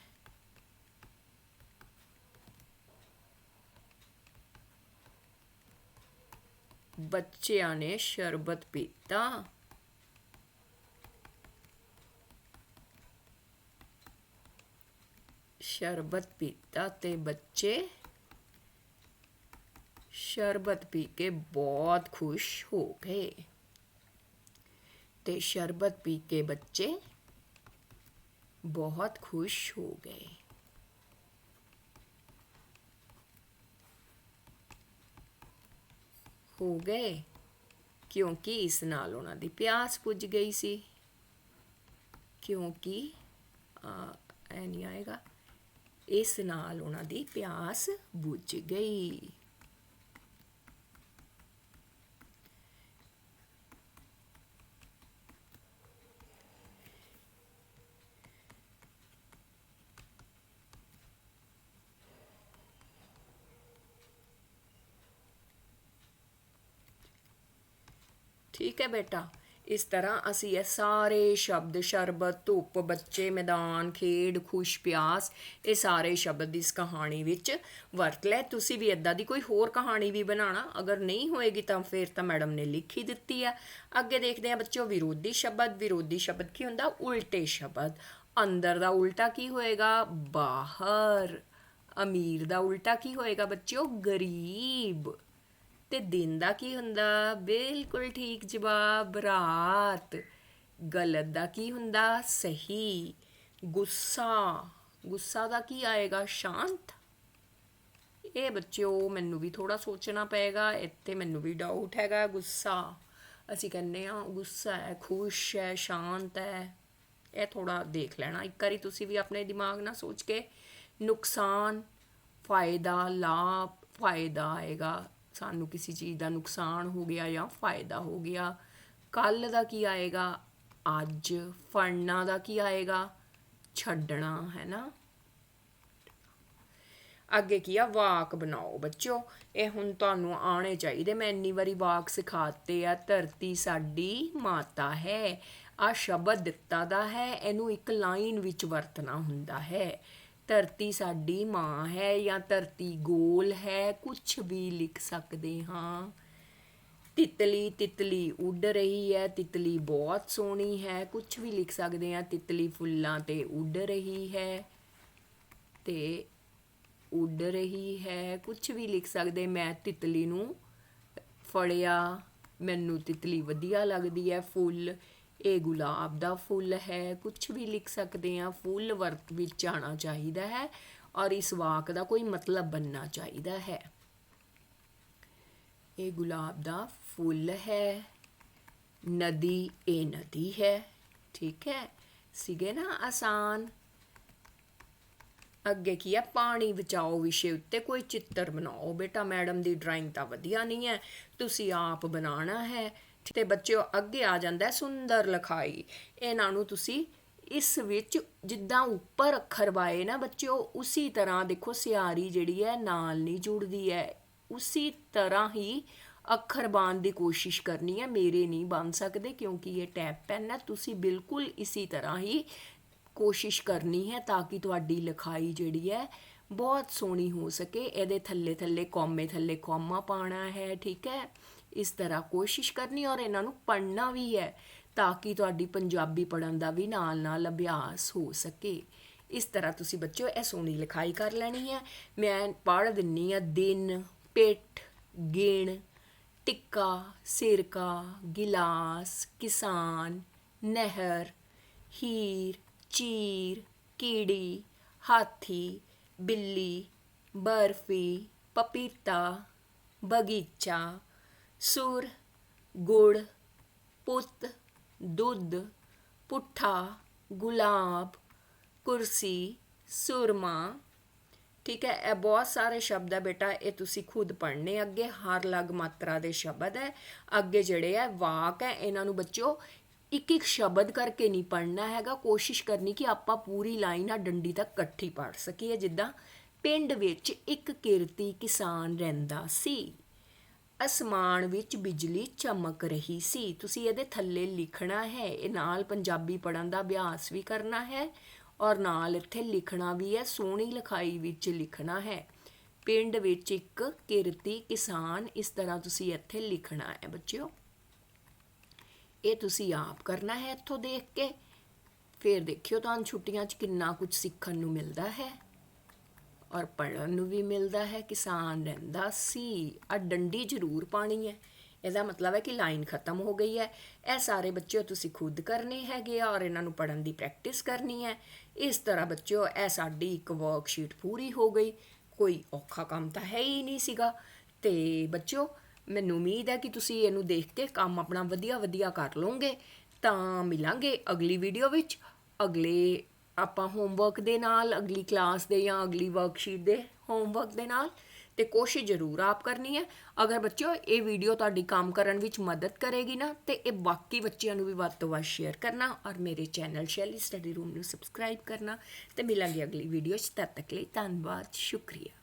ਬੱਚਿਆਂ ਨੇ ਸ਼ਰਬਤ ਪੀਤਾ। ਸ਼ਰਬਤ ਪੀਤਾ ਤੇ ਬੱਚੇ ਸ਼ਰਬਤ ਪੀ ਕੇ ਬਹੁਤ ਖੁਸ਼ ਹੋ ਗਏ। ਤੇ ਸ਼ਰਬਤ ਪੀ ਕੇ ਬੱਚੇ ਬਹੁਤ ਖੁਸ਼ ਹੋ ਗਏ। ਹੋ ਗਏ ਕਿਉਂਕਿ ਇਸ ਨਾਲ ਉਹਨਾਂ ਦੀ ਪਿਆਸ ਪੁੱਜ ਗਈ ਸੀ। ਕਿਉਂਕਿ ਆ ਐ ਨਹੀਂ ਆਏਗਾ। ਇਸ ਨਾਲ ਉਹਨਾਂ ਦੀ ਪਿਆਸ ਬੁੱਝ ਗਈ। ਠੀਕ ਹੈ ਬੇਟਾ ਇਸ ਤਰ੍ਹਾਂ ਅਸੀਂ ਇਹ ਸਾਰੇ ਸ਼ਬਦ, ਸ਼ਰਬਤ, ਧੁੱਪ, ਬੱਚੇ, ਮੈਦਾਨ, ਖੇਡ, ਖੁਸ਼, ਪਿਆਸ, ਇਹ ਸਾਰੇ ਸ਼ਬਦ ਇਸ ਕਹਾਣੀ ਵਿੱਚ ਵਰਤ ਲੈ। ਤੁਸੀਂ ਵੀ ਇਦਾਂ ਦੀ ਕੋਈ ਹੋਰ ਕਹਾਣੀ ਵੀ ਬਣਾਣਾ ਅਗਰ ਨਹੀਂ ਹੋਏਗੀ ਤਾਂ ਫਿਰ ਤਾਂ ਮੈਡਮ ਨੇ ਲਿਖ ਹੀ ਦਿੱਤੀ ਹੈ ਅੱਗੇ ਦੇਖਦੇ ਹਾਂ ਬੱਚਿਓ, ਵਿਰੋਧੀ ਸ਼ਬਦ ਵਿਰੋਧੀ ਸ਼ਬਦ ਕੀ ਹੁੰਦਾ? ਉਲਟੇ ਸ਼ਬਦ। ਅੰਦਰ ਦਾ ਉਲਟਾ ਕੀ ਹੋਏਗਾ? ਬਾਹਰ। ਅਮੀਰ ਦਾ ਉਲਟਾ ਕੀ ਹੋਏਗਾ ਬੱਚਿਓ? ਗਰੀਬ। ਤੇ ਦਿਨ ਦਾ ਕੀ ਹੁੰਦਾ? ਬਿਲਕੁਲ ਠੀਕ ਜਵਾਬ, ਰਾਤ। ਗਲਤ ਦਾ ਕੀ ਹੁੰਦਾ? ਸਹੀ। ਗੁੱਸਾ। ਗੁੱਸਾ ਦਾ ਕੀ ਆਏਗਾ? ਸ਼ਾਂਤ। ਇਹ ਬੱਚਿਓ, ਮੈਨੂੰ ਵੀ ਥੋੜਾ ਸੋਚਣਾ ਪਏਗਾ, ਇੱਥੇ ਮੈਨੂੰ ਵੀ ਡਾਊਟ ਹੈਗਾ, ਗੁੱਸਾ। ਅਸੀਂ ਕਹਿੰਦੇ ਆ ਗੁੱਸਾ ਹੈ, ਖੁਸ਼ ਹੈ, ਸ਼ਾਂਤ ਹੈ। ਇਹ ਥੋੜਾ ਦੇਖ ਲੈਣਾ। ਇੱਕ ਵਾਰੀ ਤੁਸੀਂ ਵੀ ਆਪਣੇ ਦਿਮਾਗ ਨਾਲ ਸੋਚ ਕੇ ਨੁਕਸਾਨ, ਫਾਇਦਾ, ਲਾਭ, ਫਾਇਦਾ ਆਏਗਾ। ਸਾਨੂੰ ਕਿਸੇ ਚੀਜ਼ ਦਾ ਨੁਕਸਾਨ ਹੋ ਗਿਆ ਜਾਂ ਫਾਇਦਾ ਹੋ ਗਿਆ ਕੱਲ ਦਾ ਕੀ ਆਏਗਾ, ਅੱਜ ਫੜਨਾ ਦਾ ਕੀ ਆਏਗਾ, ਛੱਡਣਾ, ਹੈ ਨਾ? ਅੱਗੇ ਕੀ ਆ? ਵਾਕ ਬਣਾਓ ਬੱਚਿਓ। ਇਹ ਹੁਣ ਤੁਹਾਨੂੰ ਆਣੇ ਚਾਹੀਦੇ। ਮੈਂ ਇੰਨੀ ਵਾਰੀ ਵਾਕ ਸਿਖਾਤੇ ਆ, ਧਰਤੀ ਸਾਡੀ ਮਾਤਾ ਹੈ। ਆ ਸ਼ਬਦ ਦਿੱਤਾ ਦਾ ਹੈ। ਇਹਨੂੰ ਇੱਕ ਲਾਈਨ ਵਿੱਚ ਵਰਤਣਾ ਹੁੰਦਾ ਹੈ। ਧਰਤੀ ਸਾਡੀ ਮਾਂ ਹੈ ਜਾਂ ਧਰਤੀ ਗੋਲ ਹੈ ਕੁਝ ਵੀ ਲਿਖ ਸਕਦੇ ਹਾਂ। ਤਿਤਲੀ ਤਿਤਲੀ ਉੱਡ ਰਹੀ ਹੈ, ਤਿਤਲੀ ਬਹੁਤ ਸੋਹਣੀ ਹੈ ਕੁਝ ਵੀ ਲਿਖ ਸਕਦੇ ਹਾਂ। ਤਿਤਲੀ ਫੁੱਲਾਂ ਤੇ ਉੱਡ ਰਹੀ ਹੈ ਤੇ ਉੱਡ ਰਹੀ ਹੈ ਕੁਝ ਵੀ ਲਿਖ ਸਕਦੇ। ਮੈਂ ਤਿਤਲੀ ਨੂੰ ਫੜਿਆ, ਮੈਨੂੰ ਤਿਤਲੀ ਵਧੀਆ ਲੱਗਦੀ ਹੈ। ਫੁੱਲ ਇਹ ਗੁਲਾਬ ਦਾ ਫੁੱਲ ਹੈ ਕੁਝ ਵੀ ਲਿਖ ਸਕਦੇ ਆ ਫੁੱਲ ਵਰਤ ਵਿੱਚ ਆਣਾ ਚਾਹੀਦਾ ਹੈ ਔਰ ਇਸ ਵਾਕ ਦਾ ਕੋਈ ਮਤਲਬ ਬਣਨਾ ਚਾਹੀਦਾ ਹੈ। ਇਹ ਗੁਲਾਬ ਦਾ ਫੁੱਲ ਹੈ, ਨਦੀ, ਇਹ ਨਦੀ ਹੈ, ਠੀਕ ਹੈ? ਸੀਗੇ ਨਾ ਆਸਾਨ? ਅੱਗੇ ਕੀ ਹੈ? ਪਾਣੀ ਬਚਾਓ ਵਿਸ਼ੇ ਉੱਤੇ ਕੋਈ ਚਿੱਤਰ ਬਣਾਓ। ਬੇਟਾ, ਮੈਡਮ ਦੀ ਡਰਾਇੰਗ ਤਾਂ ਵਧੀਆ ਨਹੀਂ ਹੈ। ਤੁਸੀਂ ਆਪ ਬਣਾਉਣਾ ਹੈ। ਤੇ ਬੱਚਿਓ, ਅੱਗੇ ਆ ਜਾਂਦਾ ਸੁੰਦਰ ਲਿਖਾਈ। ਇਹਨਾਂ ਨੂੰ ਤੁਸੀਂ ਇਸ ਵਿੱਚ ਜਿੱਦਾਂ ਉੱਪਰ ਅੱਖਰ ਵਾਏ ਨਾ ਬੱਚਿਓ, ਉਸੇ ਤਰ੍ਹਾਂ ਦੇਖੋ ਸਿਆਰੀ ਜਿਹੜੀ ਹੈ ਨਾਲ ਨਹੀਂ ਜੁੜਦੀ ਹੈ। ਉਸੇ ਤਰ੍ਹਾਂ ਹੀ ਅੱਖਰ ਬਾਣ ਦੀ ਕੋਸ਼ਿਸ਼ ਕਰਨੀ ਹੈ, ਮੇਰੇ ਨਹੀਂ ਬਣ ਸਕਦੇ ਕਿਉਂਕਿ ਇਹ ਟੈਪ ਪੈਨ ਹੈ। ਤੁਸੀਂ ਬਿਲਕੁਲ ਇਸੇ ਤਰ੍ਹਾਂ ਹੀ ਕੋਸ਼ਿਸ਼ ਕਰਨੀ ਹੈ ਤਾਂ ਕਿ ਤੁਹਾਡੀ ਲਿਖਾਈ ਜਿਹੜੀ ਹੈ ਬਹੁਤ ਸੋਹਣੀ ਹੋ ਸਕੇ। ਇਹਦੇ ਥੱਲੇ ਥੱਲੇ ਕੌਮੇ ਥੱਲੇ ਕੌਮਾ ਪਾਣਾ ਹੈ, ਠੀਕ ਹੈ? ਇਸ ਤਰ੍ਹਾਂ ਕੋਸ਼ਿਸ਼ ਕਰਨੀ ਔਰ ਇਹਨਾਂ ਨੂੰ ਪੜ੍ਹਨਾ ਵੀ ਹੈ ਤਾਂ ਕਿ ਤੁਹਾਡੀ ਪੰਜਾਬੀ ਪੜਨ ਦਾ ਵੀ ਨਾਲ ਨਾਲ ਅਭਿਆਸ ਹੋ ਸਕੇ। ਇਸ ਤਰ੍ਹਾਂ ਤੁਸੀਂ ਬੱਚਿਓ, ਇਹ ਸੋਹਣੀ ਲਿਖਾਈ ਕਰ ਲੈਣੀ ਹੈ। ਮੈਂ ਪੜ੍ਹ ਦਿੰਨੀ ਆ ਦਿਨ, ਪਿੱਠ, ਗਿਣ, ਟਿੱਕਾ, ਸਿਰਕਾ, ਗਿਲਾਸ, ਕਿਸਾਨ, ਨਹਿਰ, ਹੀਰ, ਚੀਰ, ਕੀੜੀ, ਹਾਥੀ, ਬਿੱਲੀ, ਬਰਫੀ, ਪਪੀਤਾ, ਬਗੀਚਾ ਸੁਰ, ਗੁੜ, ਪੁੱਤ, ਦੁੱਧ, ਪੁੱਠਾ, ਗੁਲਾਬ, ਕੁਰਸੀ, ਸੁਰਮਾ। ਠੀਕ ਹੈ, ਇਹ ਬਹੁਤ ਸਾਰੇ ਸ਼ਬਦ ਹੈ ਬੇਟਾ, ਇਹ ਤੁਸੀਂ ਖੁਦ ਪੜ੍ਹਨੇ ਅੱਗੇ, ਹਰ ਲਗ ਮਾਤਰਾ ਦੇ ਸ਼ਬਦ ਹੈ। ਅੱਗੇ ਜਿਹੜੇ ਹੈ ਵਾਕ ਹੈ, ਇਹਨਾਂ ਨੂੰ ਬੱਚਿਓ, ਇੱਕ ਇੱਕ ਸ਼ਬਦ ਕਰਕੇ ਨਹੀਂ ਪੜ੍ਹਨਾ ਹੈਗਾ, ਕੋਸ਼ਿਸ਼ ਕਰਨੀ ਕਿ ਆਪਾਂ ਪੂਰੀ ਲਾਈਨ ਆ ਡੰਡੀ ਤੱਕ ਇਕੱਠੀ ਪੜ੍ਹ ਸਕੀਏ, ਜਿੱਦਾਂ ਪਿੰਡ ਵਿੱਚ ਇੱਕ ਕਿਰਤੀ ਕਿਸਾਨ ਰਹਿੰਦਾ ਸੀ। ਅਸਮਾਨ ਵਿੱਚ ਬਿਜਲੀ ਚਮਕ ਰਹੀ ਸੀ। ਤੁਸੀਂ ਇਹਦੇ ਥੱਲੇ ਲਿਖਣਾ ਹੈ। ਇਹ ਨਾਲ ਪੰਜਾਬੀ ਪੜਨ ਦਾ ਅਭਿਆਸ ਵੀ ਕਰਨਾ ਹੈ ਔਰ ਨਾਲ ਇੱਥੇ ਲਿਖਣਾ ਵੀ ਹੈ, ਸੋਹਣੀ ਲਿਖਾਈ ਵਿੱਚ ਲਿਖਣਾ ਹੈ। ਪਿੰਡ ਵਿੱਚ ਇੱਕ ਕਿਰਤੀ ਕਿਸਾਨ, ਇਸ ਤਰ੍ਹਾਂ ਤੁਸੀਂ ਇੱਥੇ ਲਿਖਣਾ ਹੈ ਬੱਚਿਓ। ਇਹ ਤੁਸੀਂ ਆਪ ਕਰਨਾ ਹੈ ਇੱਥੋਂ ਦੇਖ ਕੇ। ਫਿਰ ਦੇਖਿਓ ਤੁਹਾਨੂੰ ਛੁੱਟੀਆਂ 'ਚ ਕਿੰਨਾ ਕੁਝ ਸਿੱਖਣ ਨੂੰ ਮਿਲਦਾ ਹੈ। ਔਰ ਪੜ੍ਹਨ ਨੂੰ ਵੀ ਮਿਲਦਾ ਹੈ, ਕਿਸਾਨ ਰਹਿੰਦਾ ਸੀ। ਆ ਡੰਡੀ ਜ਼ਰੂਰ ਪਾਣੀ ਹੈ। ਇਹਦਾ ਮਤਲਬ ਹੈ ਕਿ ਲਾਈਨ ਖਤਮ ਹੋ ਗਈ ਹੈ। ਇਹ ਸਾਰੇ ਬੱਚਿਓ ਤੁਸੀਂ ਖੁਦ ਕਰਨੇ ਹੈਗੇ ਆ ਔਰ ਇਹਨਾਂ ਨੂੰ ਪੜਨ ਦੀ ਪ੍ਰੈਕਟਿਸ ਕਰਨੀ ਹੈ। ਇਸ ਤਰ੍ਹਾਂ ਬੱਚਿਓ, ਇਹ ਸਾਡੀ ਇੱਕ ਵਰਕਸ਼ੀਟ ਪੂਰੀ ਹੋ ਗਈ। ਕੋਈ ਔਖਾ ਕੰਮ ਤਾਂ ਹੈ ਹੀ ਨਹੀਂ ਸੀਗਾ। ਤੇ ਬੱਚਿਓ, ਮੈਨੂੰ ਉਮੀਦ ਹੈ ਕਿ ਤੁਸੀਂ ਇਹਨੂੰ ਦੇਖ ਕੇ ਕੰਮ ਆਪਣਾ ਵਧੀਆ ਵਧੀਆ ਕਰ ਲਓਗੇ। ਤਾਂ ਮਿਲਾਂਗੇ ਅਗਲੀ ਵੀਡੀਓ ਵਿੱਚ। ਅਗਲੇ ਆਪਾਂ ਹੋਮਵਰਕ ਦੇ ਨਾਲ, ਅਗਲੀ ਕਲਾਸ ਦੇ ਜਾਂ ਅਗਲੀ ਵਰਕਸ਼ੀਟ ਦੇ ਹੋਮਵਰਕ ਦੇ ਨਾਲ ਤੇ ਕੋਸ਼ਿਸ਼ ਜ਼ਰੂਰ ਆਪ ਕਰਨੀ ਹੈ। ਅਗਰ ਬੱਚਿਓ, ਇਹ ਵੀਡੀਓ ਤੁਹਾਡੀ ਕੰਮ ਕਰਨ ਵਿੱਚ ਮਦਦ ਕਰੇਗੀ ਨਾ, ਤੇ ਇਹ ਬਾਕੀ ਬੱਚਿਆਂ ਨੂੰ ਵੀ ਵੱਧ ਤੋਂ ਵੱਧ ਸ਼ੇਅਰ ਕਰਨਾ ਔਰ ਮੇਰੇ ਚੈਨਲ ਸ਼ੈਲੀ ਸਟੱਡੀ ਰੂਮ ਨੂੰ ਸਬਸਕ੍ਰਾਈਬ ਕਰਨਾ ਤੇ ਮਿਲਾਂਗੇ ਅਗਲੀ ਵੀਡੀਓ 'ਚ। ਤਦ ਤੱਕ ਲਈ ਧੰਨਵਾਦ, ਸ਼ੁਕਰੀਆ।